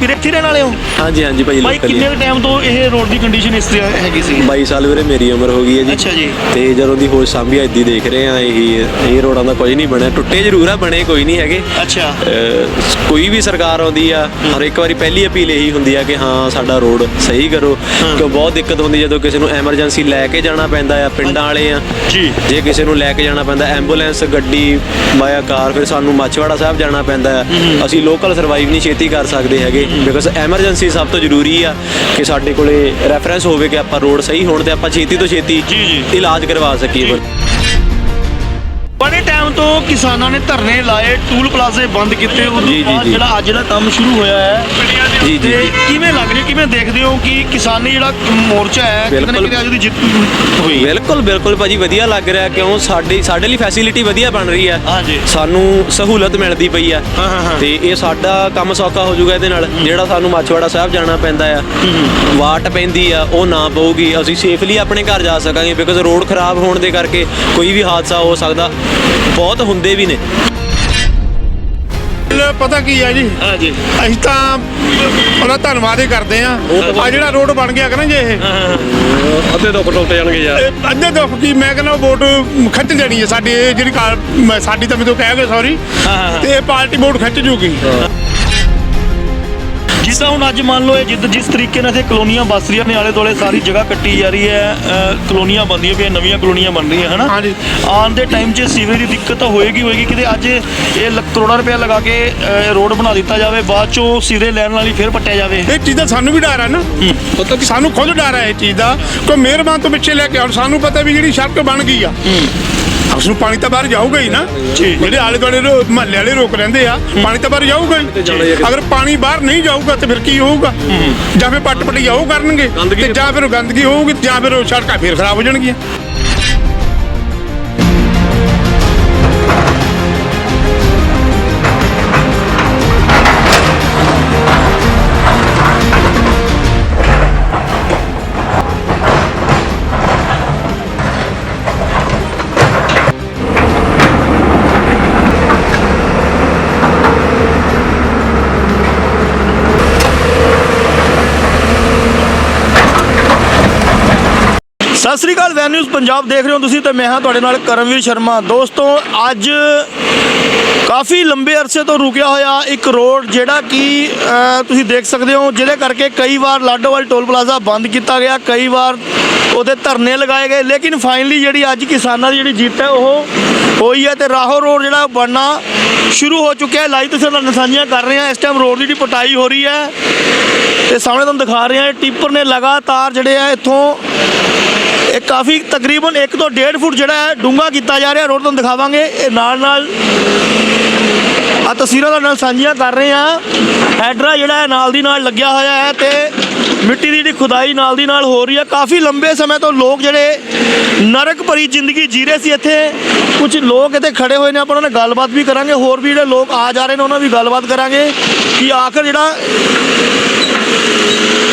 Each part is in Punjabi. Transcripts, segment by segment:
ਵੀਰੇ ਇੱਥੇ ਰਹਿਣ ਵਾਲੇ ਹੋ? ਹਾਂਜੀ ਹਾਂਜੀ ਭਾਈ ਭਾਈ ਲੋਕਲ ਹੀ ਕਿੰਨੇ ਟਾਈਮ ਤੋਂ ਇਹ ਰੋਡ ਦੀ ਕੰਡੀਸ਼ਨ ਇਸ ਤਰ੍ਹਾਂ ਹੈਗੀ ਸੀ 22 ਸਾਲ ਵੀਰੇ ਮੇਰੀ ਉਮਰ ਹੋ ਗਈ ਹੈ ਜੀ। ਅੱਛਾ ਜੀ। ਤੇ ਜਦੋਂ ਦੀ ਹੋਸ਼ ਸਾਂਭੀ ਇੱਦੀ ਦੇਖ ਰਹੇ ਆ ਇਹੀ ਇਹ ਰੋਡਾਂ ਦਾ ਕੁਝ ਨਹੀਂ ਬਣਿਆ। ਟੁੱਟੇ ਜ਼ਰੂਰ ਆ ਬਣੇ ਕੋਈ ਨਹੀਂ ਹੈਗੇ। ਅੱਛਾ। ਅਹ ਕੋਈ ਵੀ ਸਰਕਾਰ ਆਉਂਦੀ ਆ ਹਰ ਇੱਕ ਵਾਰੀ ਪਹਿਲੀ ਅਪੀਲ ਇਹੀ ਹੁੰਦੀ ਆ ਕਿ ਹਾਂ ਸਾਡਾ ਰੋਡ ਸਹੀ ਕਰੋ। ਕਿਉਂ ਬਹੁਤ ਦਿੱਕਤ ਹੁੰਦੀ ਜਦੋਂ ਕਿਸੇ ਨੂੰ ਐਮਰਜੈਂਸੀ ਲੈ ਕੇ ਜਾਣਾ ਪੈਂਦਾ ਆ ਪਿੰਡਾਂ ਵਾਲੇ ਆ। ਜੀ। ਜੇ ਕਿਸੇ ਨੂੰ ਲੈ ਕੇ ਜਾਣਾ ਪੈਂਦਾ ਐਂਬੂਲੈਂਸ ਗੱਡੀ ਬਾਇਆ ਕਾਰ ਫਿਰ ਸਾਨੂੰ ਮਾਛਵਾੜਾ ਸਾਹਿਬ ਜਾਣਾ ਪੈਂਦਾ ਹੈ ਅਸੀਂ ਲੋਕਲ ਸਰਵਾਈਵ ਨਹੀਂ ਛੇਤੀ ਕਰ ਸਕਦੇ ਹੈਗੇ ਬਿਕਾਜ਼ ਐਮਰਜੈਂਸੀ ਸਭ ਤੋਂ ਜ਼ਰੂਰੀ ਆ ਕਿ ਸਾਡੇ ਕੋਲੇ ਰੈਫਰੈਂਸ ਹੋਵੇ ਕਿ ਆਪਾਂ ਰੋਡ ਸਹੀ ਹੋਣ ਤੇ ਆਪਾਂ ਛੇਤੀ ਤੋਂ ਛੇਤੀ। ਇਲਾਜ ਕਰਵਾ ਸਕੀਏ। ਬੜੇ ਟਾਈਮ ਤੋਂ ਕਿਸਾਨਾਂ ਨੇ ਧਰਨੇ ਲਾਏ ਟੂਲ ਪਲਾਜ਼ੇ ਬੰਦ ਕੀਤੇ। ਜੀ, ਜੀ, ਜੀ। ਜਿਹੜਾ ਅੱਜ ਦਾ ਕੰਮ ਸ਼ੁਰੂ ਹੋਇਆ ਹੈ ਜੀ, ਜੀ, ਤੇ ਜੀ। ਕਿਵੇਂ ਲੱਗ ਰਿਹਾ ਕਿਵੇਂ ਦੇਖਦੇ ਹੋ ਕਿ ਕਿਸਾਨੀ ਜਿਹੜਾ ਮੋਰਚਾ ਹੈ ਕਿਤੇ ਨਾ ਬਿਲਕੁਲ। ਕਿਤੇ ਅੱਜ ਉਹਦੀ ਜਿੱਤ ਹੋਈ? ਹੈ ਬਿਲਕੁਲ ਬਿਲਕੁਲ ਭਾਜੀ ਵਧੀਆ ਲੱਗ ਰਿਹਾ ਕਿਉਂ? ਸਾਡੀ ਸਾਡੇ ਲਈ ਫੈਸਿਲਿਟੀ ਵਧੀਆ ਬਣ ਰਹੀ ਹੈ। ਹਾਂਜੀ। ਸਾਨੂੰ ਸਹੂਲਤ ਮਿਲਦੀ ਪਈ ਆ ਹਾਂ, ਹਾਂ, ਹਾਂ। ਤੇ ਇਹ ਸਾਡਾ ਕੰਮ ਸੌਖਾ ਹੋ ਜਾਊਗਾ ਇਹਦੇ ਨਾਲ। ਜਿਹੜਾ ਸਾਨੂੰ ਮਾਛਵਾੜਾ ਸਾਹਿਬ ਜਾਣਾ ਪੈਂਦਾ ਆ ਵਾਟ ਪੈਂਦੀ ਆ ਉਹ ਨਾ ਪਊਗੀ। ਅਸੀਂ ਸੇਫਲੀ ਆਪਣੇ ਘਰ ਜਾ ਸਕਾਂਗੇ ਬਿਕਾਜ਼ ਰੋਡ ਖਰਾਬ ਹੋਣ ਦੇ ਕਰਕੇ ਕੋਈ ਵੀ ਹਾਦਸਾ ਹੋ ਸਕਦਾ। ਬਹੁਤ ਹੁੰਦੇ ਵੀ ਨੇ। ਗੱਲ ਪਤਾ ਕੀ ਹੈ ਜੀ? ਹਾਂਜੀ। ਅਸੀਂ ਤਾਂ ਉਹਦਾ ਧੰਨਵਾਦ ਹੀ ਕਰਦੇ ਆ ਆ ਜਿਹੜਾ ਰੋਡ ਬਣ ਗਿਆ ਕਿ ਨਾ ਜੇ ਇਹ? ਅੱਧੇ ਦੁੱਖ ਟੁੱਟ ਜਾਣਗੇ ਯਾਰ। ਅੱਧੇ ਦੁੱਖ ਕੀ ਮੈਂ ਕਹਿੰਦਾ ਵੋਟ ਖਿੱਚ ਜਾਣੀ ਹੈ ਸਾਡੀ ਜਿਹੜੀ ਸਾਡੀ ਤਾਂ ਮੈਨੂੰ ਕਹਿ ਗਏ ਸੌਰੀ ਹਾਂ, ਹਾਂ। ਤੇ ਇਹ ਪਾਰਟੀ ਵੋਟ ਖਿੱਚ ਜੂਗੀ। ਜਿਸ ਤਰ੍ਹਾਂ ਹੁਣ ਅੱਜ ਮੰਨ ਲਓ ਇਹ ਜਿੱਦ ਜਿਸ ਤਰੀਕੇ ਨਾਲ ਇੱਥੇ ਕਲੋਨੀਆਂ ਬਸ ਰਹੀਆਂ ਨੇ ਆਲੇ ਦੁਆਲੇ ਸਾਰੀ ਜਗ੍ਹਾ ਕੱਟੀ ਜਾ ਰਹੀ ਹੈ ਅ, ਕਲੋਨੀਆਂ ਬਣਦੀਆਂ ਪਈਆਂ ਨਵੀਆਂ ਕਲੋਨੀਆਂ ਬਣ ਰਹੀਆਂ ਹਨਾ? ਹਾਂਜੀ। ਆਉਣ ਦੇ ਟਾਈਮ 'ਚ ਸੀਵਰੇਜ ਦੀ ਦਿੱਕਤ ਤਾਂ ਹੋਏਗੀ ਹੋਏਗੀ ਕਿਤੇ ਅੱਜ ਇਹ ਲੱਖ ਕਰੋੜਾਂ ਰੁਪਏ ਲਗਾ ਕੇ ਅ, ਰੋਡ ਬਣਾ ਦਿੱਤਾ ਜਾਵੇ ਬਾਅਦ 'ਚੋਂ ਸੀਵਰੇਜ ਲੈਣ ਵਾਲੀ ਫਿਰ ਪੱਟਿਆ ਜਾਵੇ। ਇਹ ਚੀਜ਼ ਦਾ ਸਾਨੂੰ ਵੀ ਡਰ ਹੈ ਨਾ। ਸਾਨੂੰ ਖੁਦ ਡਰ ਹੈ ਇਹ ਚੀਜ਼ ਦਾ। ਕੋਈ ਮਿਹਰਬਾਨ ਤੋਂ ਪਿੱਛੇ ਲੈ ਕੇ ਆਉਣ। ਸਾਨੂੰ ਪਤਾ ਵੀ ਜਿਹੜੀ ਸੜਕ ਬਣ ਗਈ ਆ। ਉਸ ਨੂੰ ਪਾਣੀ ਤਾਂ ਬਾਹਰ ਜਾਊਗਾ ਹੀ ਨਾ। ਜਿਹੜੇ ਆਲੇ ਦੁਆਲੇ ਮਹੱਲੇ ਵਾਲੇ ਰੋਕ ਲੈਂਦੇ ਆ ਪਾਣੀ ਤਾਂ ਬਾਹਰ ਜਾਊਗਾ ਹੀ। ਅਗਰ ਪਾਣੀ ਬਾਹਰ ਨਹੀਂ ਜਾਊਗਾ ਤੇ ਫਿਰ ਕੀ ਹੋਊਗਾ? ਜਾਂ ਫਿਰ ਪੱਟ ਪੱਟੀ ਜਾਊ ਕਰਨਗੇ ਤੇ ਜਾਂ ਫਿਰ ਗੰਦਗੀ ਹੋਊਗੀ ਜਾਂ ਫਿਰ ਉਹ ਸੜਕਾਂ ਫਿਰ ਖਰਾਬ ਹੋ ਜਾਣਗੀਆਂ। ਸ੍ਰੀ ਅਕਾਲ, ਵੈਨ ਨਿਊਜ਼ ਪੰਜਾਬ ਦੇਖ ਰਹੇ ਹੋ ਤੁਸੀਂ ਤੇ ਮੈਂ ਹਾਂ ਤੁਹਾਡੇ ਨਾਲ ਕਰਮਵੀਰ ਸ਼ਰਮਾ। ਦੋਸਤੋ, ਅੱਜ ਕਾਫੀ ਲੰਬੇ ਅਰਸੇ ਤੋਂ ਰੁਕਿਆ ਹੋਇਆ ਇੱਕ ਰੋਡ ਜਿਹੜਾ ਕਿ ਤੁਸੀਂ ਦੇਖ ਸਕਦੇ ਹੋ, ਜਿਹਦੇ ਕਰਕੇ ਕਈ ਵਾਰ ਲਾਡੋਵਾਲ ਟੋਲ ਪਲਾਜ਼ਾ ਬੰਦ ਕੀਤਾ ਗਿਆ, ਕਈ ਵਾਰ ਉਹਦੇ ਧਰਨੇ ਲਗਾਏ ਗਏ। ਲੇਕਿਨ ਫਾਈਨਲੀ ਜਿਹੜੀ ਅੱਜ ਕਿਸਾਨਾਂ ਦੀ ਜਿਹੜੀ ਜਿੱਤ ਹੈ, ਉਹ ਹੋਈ ਹੈ ਤੇ ਰਾਹੋ ਰੋਡ ਜਿਹੜਾ ਬਣਨਾ ਸ਼ੁਰੂ ਹੋ ਚੁੱਕਿਆ ਹੈ। ਲਾਈਵ ਤੁਸੀਂ ਨਾਲ ਸਾਂਝੀਆਂ ਕਰ ਰਹੇ ਹਾਂ। ਇਸ ਟਾਈਮ ਰੋਡ ਦੀ ਜਿਹੜੀ ਪਟਾਈ ਹੋ ਰਹੀ ਹੈ, ਤੇ ਸਾਹਮਣੇ ਤੁਹਾਨੂੰ ਦਿਖਾ ਰਹੇ ਹਾਂ ਟਿੱਪਰ ਨੇ ਲਗਾਤਾਰ ਜਿਹੜੇ ਆ, ਇੱਥੋਂ ਇਹ ਕਾਫੀ ਤਕਰੀਬਨ 1 ਤੋਂ 1.5 ਫੁੱਟ ਜਿਹੜਾ ਹੈ ਡੂੰਘਾ ਕੀਤਾ ਜਾ ਰਿਹਾ। ਰੋਡ ਤੁਹਾਨੂੰ ਦਿਖਾਵਾਂਗੇ। ਇਹ ਨਾਲ ਨਾਲ ਆ ਤਸਵੀਰਾਂ ਤੁਹਾਡੇ ਨਾਲ ਸਾਂਝੀਆਂ ਕਰ ਰਹੇ ਆ ਹੈਡਰਾ ਜਿਹੜਾ ਹੈ ਨਾਲ ਦੀ ਨਾਲ ਲੱਗਿਆ ਹੋਇਆ ਹੈ ਤੇ ਮਿੱਟੀ ਦੀ ਜਿਹੜੀ ਖੁਦਾਈ ਨਾਲ ਦੀ ਨਾਲ ਹੋ ਰਹੀ ਹੈ। ਕਾਫੀ ਲੰਬੇ ਸਮੇਂ ਤੋਂ ਲੋਕ ਜਿਹੜੇ ਨਰਕ ਭਰੀ ਜ਼ਿੰਦਗੀ ਜੀ ਰਹੇ ਸੀ ਇੱਥੇ। ਕੁਝ ਲੋਕ ਇੱਥੇ ਖੜੇ ਹੋਏ ਨੇ। ਆਪਾਂ ਉਹਨਾਂ ਨਾਲ ਗੱਲਬਾਤ ਵੀ ਕਰਾਂਗੇ। ਹੋਰ ਵੀ ਜਿਹੜੇ ਲੋਕ ਆ ਜਾ ਰਹੇ ਨੇ, ਉਹਨਾਂ ਨਾਲ ਵੀ ਗੱਲਬਾਤ ਕਰਾਂਗੇ ਕਿ ਆਖਰ ਜਿਹੜਾ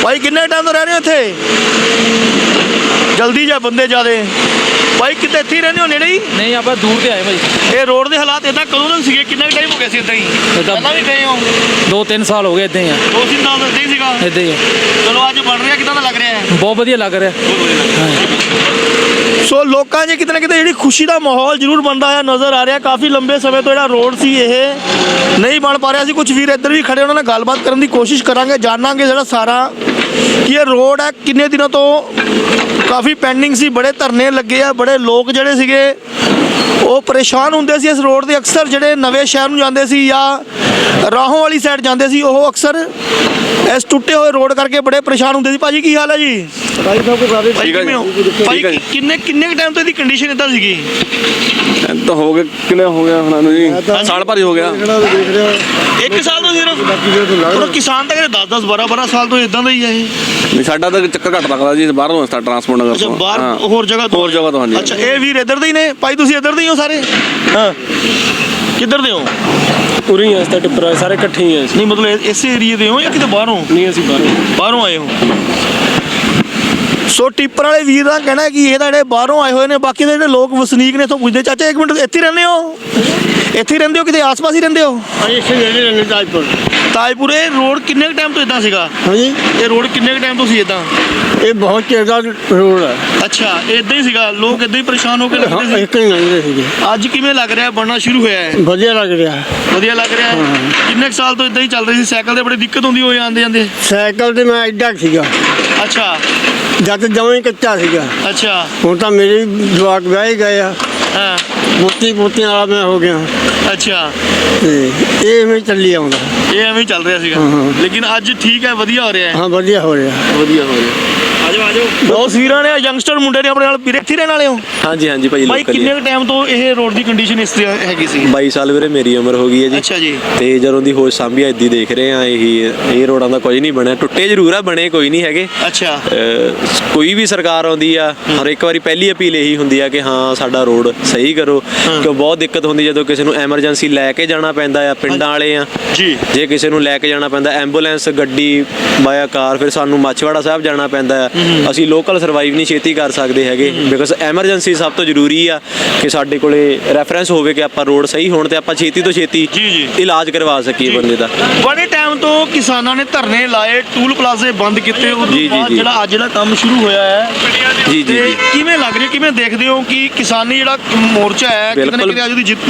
ਭਾਈ, ਕਿੰਨੇ ਟਾਈਮ ਤੋਂ ਰਹਿ ਰਹੇ ਹੋ ਇੱਥੇ? ਜਲਦੀ ਜਾ ਬੰਦੇ ਜਿਆਦੇ। ਭਾਈ ਕਿਤੇ ਇੱਥੇ ਹੀ ਰਹਿੰਦੇ ਹੋ ਨੇੜੇ ਹੀ? ਨਹੀਂ ਆਪਾਂ ਦੂਰ ਤੇ ਆਏ ਭਾਈ। ਇਹ ਰੋਡ ਦੇ ਹਾਲਾਤ ਇਦਾਂ ਕਦੋਂ ਦੇ ਸੀਗੇ? ਕਿੰਨਾ ਟਾਈਮ ਹੋ ਗਿਆ ਸੀ ਇਦਾਂ ਹੀ? ਏਦਾਂ- ਪਹਿਲਾਂ ਵੀ ਗਏ ਹੋ? ਦੋ ਤਿੰਨ ਸਾਲ ਹੋ ਗਏ ਇਦਾਂ ਹੀ ਆ। ਦੋ ਤਿੰਨ ਨਾਲ ਇਦਾਂ ਹੀ ਸੀਗਾ? ਇਦਾਂ ਹੀ ਆ। ਚਲੋ ਅੱਜ ਬਣ ਰਿਹਾ ਕਿਦਾਂ ਦਾ ਲੱਗ ਰਿਹਾ ਹੈ? ਬਹੁਤ ਵਧੀਆ ਲੱਗ ਰਿਹਾ। ਸੋ ਲੋਕਾਂ 'ਚ ਕਿਤੇ ਨਾ ਕਿਤੇ ਜਿਹੜੀ ਖੁਸ਼ੀ ਦਾ ਮਾਹੌਲ ਜ਼ਰੂਰ ਬਣਦਾ ਹੋਇਆ ਨਜ਼ਰ ਆ ਰਿਹਾ। ਕਾਫੀ ਲੰਬੇ ਸਮੇਂ ਤੋਂ ਜਿਹੜਾ ਰੋਡ ਸੀ ਇਹ ਨਹੀਂ ਬਣ ਪਾ ਰਿਹਾ ਸੀ। ਕੁਝ ਵੀਰ ਇੱਧਰ ਵੀ ਖੜੇ ਉਹਨਾਂ ਨਾਲ ਗੱਲਬਾਤ ਕਰਨ ਦੀ ਕੋਸ਼ਿਸ਼ ਕਰਾਂਗੇ। ਜਾਣਾਂਗੇ ਜਿਹੜਾ ਸਾਰਾ ਕਿ ਇਹ ਰੋਡ ਹੈ ਕਿੰਨੇ ਦਿਨਾਂ ਤੋਂ ਕਾਫੀ ਪੈਂਡਿੰਗ ਸੀ ਬੜੇ ਧਰਨੇ ਲੱਗੇ ਆ ਬੜੇ ਲੋਕ ਜਿਹੜੇ ਸੀਗੇ ਉਹ ਪਰੇਸ਼ਾਨ ਹੁੰਦੇ ਸੀ ਇਸ ਰੋਡ ਦੇ ਅਕਸਰ ਜਿਹੜੇ ਨਵੇਂ ਸ਼ਹਿਰ ਨੂੰ ਜਾਂਦੇ ਸੀ ਜਾਂ ਰਾਹੋਂ ਵਾਲੀ ਸਾਈਡ ਜਾਂਦੇ ਸੀ ਉਹ ਅਕਸਰ ਇਸ ਟੁੱਟੇ ਹੋਏ ਰੋਡ ਕਰਕੇ ਬੜੇ ਪਰੇਸ਼ਾਨ ਹੁੰਦੇ ਸੀ। ਭਾਜੀ ਕੀ ਹਾਲ ਹੈ ਜੀ? ਭਾਈ ਕਿਵੇਂ ਹੋ? ਭਾਈ ਕਿ- ਕਿੰਨੇ ਕਿੰਨੇ ਟਾਈਮ ਤੋਂ ਇਹਦੀ ਕੰਡੀਸ਼ਨ ਇਦਾਂ ਸੀਗੀ? ਤਾਂ ਹੋ ਗਿਆ ਕਿੰਨੇ ਹੋ ਗਿਆ ਹੁਣ ਨੂੰ ਜੀ? ਸਾਲ ਭਰ ਹੀ ਹੋ ਗਿਆ। ਇੱਕ ਸਾਲ ਤੋਂ ਸਿਰਫ? ਪਰ ਕਿਸਾਨ ਤਾਂ ਕਹਿੰਦੇ 10 10 12 12 ਸਾਲ ਤੋਂ ਇਦਾਂ ਦਾ ਹੀ ਹੈ ਇਹ। ਨਹੀਂ ਸਾਡਾ ਤਾਂ ਚੱਕਰ ਘੱਟ ਲੱਗਦਾ ਜੀ ਬਾਹਰੋਂ ਸਟਾ ਟਰਾਂਸਪੋਰਟ ਨਗਰ ਅੱਛਾ ਤੋਂ। ਬਾਹਰ ਹਾਂ। ਹੋਰ ਜਗ੍ਹਾ ਤੋਂ? ਹੋਰ ਜਗ੍ਹਾ ਤੋਂ ਹਾਂਜੀ। ਅੱਛਾ ਇਹ ਵੀਰ ਇੱਧਰ ਦੇ ਹੀ ਨੇ? ਭਾਈ ਤੁਸੀਂ ਇੱਧਰ ਦੇ ਹੀ ਹੋ ਸਾਰੇ? ਹਾਂ। ਕਿੱਧਰ ਦੇ ਹੋ? ਪੂਰੀ ਹੈ ਤਾਂ ਟਿੱਪਰ ਸਾਰੇ ਇਕੱਠੇ ਹੀ ਆ। ਨਹੀਂ ਮਤਲਬ ਇਸੇ ਏਰੀਏ ਦੇ ਹੋ ਜਾਂ ਕਿਤੇ ਬਾਹਰੋਂ? ਨਹੀਂ ਅਸੀਂ ਬਾਹਰੋਂ। ਬਾਹਰੋਂ ਆਏ ਹੋ? ਸੋ ਟਿੱਪਰ ਵਾਲੇ ਵੀਰ ਦਾ ਕਹਿਣਾ ਕਿ ਇਹ ਤਾਂ ਜਿਹੜੇ ਬਾਹਰੋਂ ਆਏ ਹੋਏ ਨੇ ਬਾਕੀ ਦੇ ਜਿਹੜੇ ਲੋਕ ਵਸਨੀਕ ਨੇ ਇੱਥੋਂ ਪੁੱਛਦੇ ਚਾਚਾ ਇੱਕ ਮਿੰਟ ਇੱਥੇ ਰਹਿੰਦੇ ਹੋ? ਇੱਥੇ ਰਹਿੰਦੇ ਹੋ ਕਿਤੇ ਆਸ-ਪਾਸ ਹੀ ਰਹਿੰਦੇ ਹੋ? ਅਸੀਂ ਇੱਥੇ ਰਹਿੰਦੇ ਰਹਿੰਦੇ ਤਾਜਪੁਰ। ਤਾਜਪੁਰ ਇਹ ਰੋਡ ਕਿੰਨੇ ਟਾਈਮ ਤੋਂ ਇਦਾਂ ਸੀਗਾ? ਹਾਂਜੀ। ਇਹ ਰੋਡ ਕਿੰਨੇ ਟਾਈਮ ਤੋਂ ਸੀ ਇਦਾਂ ਇਹ ਬਹੁਤ ਚਿਰ ਦਾ ਰੋਡ ਹੈ। ਅੱਛਾ ਇਦਾਂ ਹੀ ਸੀਗਾ? ਲੋਕ ਇਦਾਂ ਹੀ ਪਰੇਸ਼ਾਨ ਹੋ ਕੇ ਲੱਗਦੇ ਸੀ? ਇੱਕ ਹੀ ਲੰਘਦੇ ਸੀਗੇ। ਅੱਜ ਕਿਵੇਂ ਲੱਗ ਰਿਹਾ? ਬਣਨਾ ਸ਼ੁਰੂ ਹੋਇਆ ਹੈ? ਵਧੀਆ ਲੱਗ ਰਿਹਾ। ਵਧੀਆ ਲੱਗ ਰਿਹਾ ਕਿੰਨੇ ਸਾਲ ਤੋਂ ਇਦਾਂ ਹੀ ਚੱਲ ਰਹੀ ਸੀ? ਸਾਈਕਲ ਤੇ ਬੜੀ ਦਿੱਕਤ ਹੁੰਦੀ ਹੋਈ ਆਂਦੇ ਜਾਂਦੇ ਸਾਈਕਲ ਤੇ ਮੈਂ ਐਡਾ ਸੀਗਾ। ਅੱਛਾ। ਜਦ ਜਮਾਂ ਹੀ ਕੱਚਾ ਸੀਗਾ। ਅੱਛਾ। ਹੁਣ ਤਾਂ ਮੇਰੇ ਵੀ ਜਵਾਕ ਵਿਆਹ ਹੀ ਗਏ ਆ। ਹਾਂ। ਪੋਤੀ ਪੋਤੀਆਂ ਵਾਲਾ ਮੈਂ ਹੋ ਗਿਆ। ਅੱਛਾ। ਤੇ ਇਹ ਐਵੇਂ ਚੱਲੀ ਆਉਂਦਾ। ਇਹ ਐਵੇਂ ਹੀ ਚੱਲ ਰਿਹਾ ਸੀਗਾ। ਲੇਕਿਨ ਅੱਜ ਠੀਕ ਹੈ ਵਧੀਆ ਹੋ ਰਿਹਾ ਹੈ। ਹਾਂ ਵਧੀਆ ਹੋ ਰਿਹਾ। ਵਧੀਆ ਹੋ ਰਿਹਾ। ਆਜੋ। ਆਜੋ ਦੋ ਵੀਰਾਂ ਨੇ ਯੰਗਸਟਰ ਮੁੰਡੇ ਨੇ ਆਪਣੇ ਨਾਲ ਵੀਰੇ ਇੱਥੇ ਰਹਿਣ ਵਾਲੇ ਹੋ? ਹਾਂਜੀ ਹਾਂਜੀ ਭਾਈ ਲੋਕਲ ਕਿੰਨੇ ਕੁ ਟਾਈਮ ਤੋਂ ਇਹ ਰੋਡ ਦੀ ਕੰਡੀਸ਼ਨ ਇਸ ਤਰ੍ਹਾਂ ਹੈਗੀ ਸੀ? 22 ਸਾਲ ਵੀਰੇ ਮੇਰੀ ਉਮਰ ਹੋ ਗਈ ਹੈ ਜੀ। ਅੱਛਾ ਜੀ। ਤੇ ਜਦੋਂ ਦੀ ਹੋਸ਼ ਸਾਂਭੀ ਇੱਦੀ ਦੇਖ ਰਹੇ ਆ ਇਹੀ ਇਹ ਰੋਡਾਂ ਦਾ ਕੁਝ ਨਹੀਂ ਬਣਿਆ। ਟੁੱਟੇ ਜ਼ਰੂਰ ਆ ਬਣੇ ਕੋਈ ਨਹੀਂ ਹੈਗੇ। ਅੱਛਾ। ਅਹ ਕੋਈ ਵੀ ਸਰਕਾਰ ਆਉਂਦੀ ਆ ਹਰ ਇੱਕ ਵਾਰੀ ਪਹਿਲੀ ਅਪੀਲ ਇਹੀ ਹੁੰਦੀ ਆ ਕਿ ਹਾਂ ਸਾਡਾ ਰੋਡ ਸਹੀ ਕਰੋ। ਕਿਉਂ ਬਹੁਤ ਦਿੱਕਤ ਹੁੰਦੀ ਜਦੋਂ ਕਿਸੇ ਨੂੰ ਐਮਰਜੈਂਸੀ ਲੈ ਕੇ ਜਾਣਾ ਪੈਂਦਾ ਆ ਪਿੰਡਾਂ ਵਾਲੇ ਆ। ਜੀ। ਜੇ ਕਿਸੇ ਨੂੰ ਲੈ ਕੇ ਜਾਣਾ ਪੈਂਦਾ ਐਂਬੂਲੈਂਸ ਗੱਡੀ ਬਾਇਆ ਕਾਰ ਫਿਰ ਸਾਨੂੰ ਮਾਛਵਾੜਾ ਸਾਹਿਬ ਜਾਣਾ ਪੈਂਦਾ ਆ। ਅਸੀਂ ਲੋਕਲ ਸਰਵਾਈਵ ਨਹੀਂ ਛੇਤੀ ਕਰ ਸਕਦੇ ਹੈਗੇ ਬਿਕਾਜ਼ ਐਮਰਜੈਂਸੀ ਸਭ ਤੋਂ ਜ਼ਰੂਰੀ ਆ ਕਿ ਸਾਡੇ ਕੋਲੇ ਰੈਫਰੈਂਸ ਹੋਵੇ ਕਿ ਆਪਾਂ ਰੋਡ ਸਹੀ ਹੋਣ ਤੇ ਆਪਾਂ ਛੇਤੀ ਤੋਂ ਛੇਤੀ ਜੀ, ਜੀ। ਇਲਾਜ ਕਰਵਾ ਸਕੀਏ ਬੰਦੇ ਦਾ ਬੜੇ ਟਾਈਮ ਤੋਂ ਕਿਸਾਨਾਂ ਨੇ ਧਰਨੇ ਲਾਏ ਟੂਲ ਪਲਾਜ਼ੇ ਬੰਦ ਕੀਤੇ ਉਸ ਤੋਂ ਜੀ, ਜੀ, ਬਾਅਦ ਜੀ। ਜਿਹੜਾ ਅੱਜ ਜਿਹੜਾ ਕੰਮ ਸ਼ੁਰੂ ਹੋਇਆ ਹੈ ਜੀ, ਜੀ, ਤੇ ਜੀ। ਕਿਵੇਂ ਲੱਗ ਰਿਹਾ ਕਿਵੇਂ ਦੇਖਦੇ ਹੋ ਕਿ ਕਿਸਾਨੀ ਜਿਹੜਾ ਮੋਰਚਾ ਹੈ ਕਿਤੇ ਨਾ ਬਿਲਕੁਲ। ਕਿਤੇ ਅੱਜ ਉਹਦੀ ਜਿੱਤ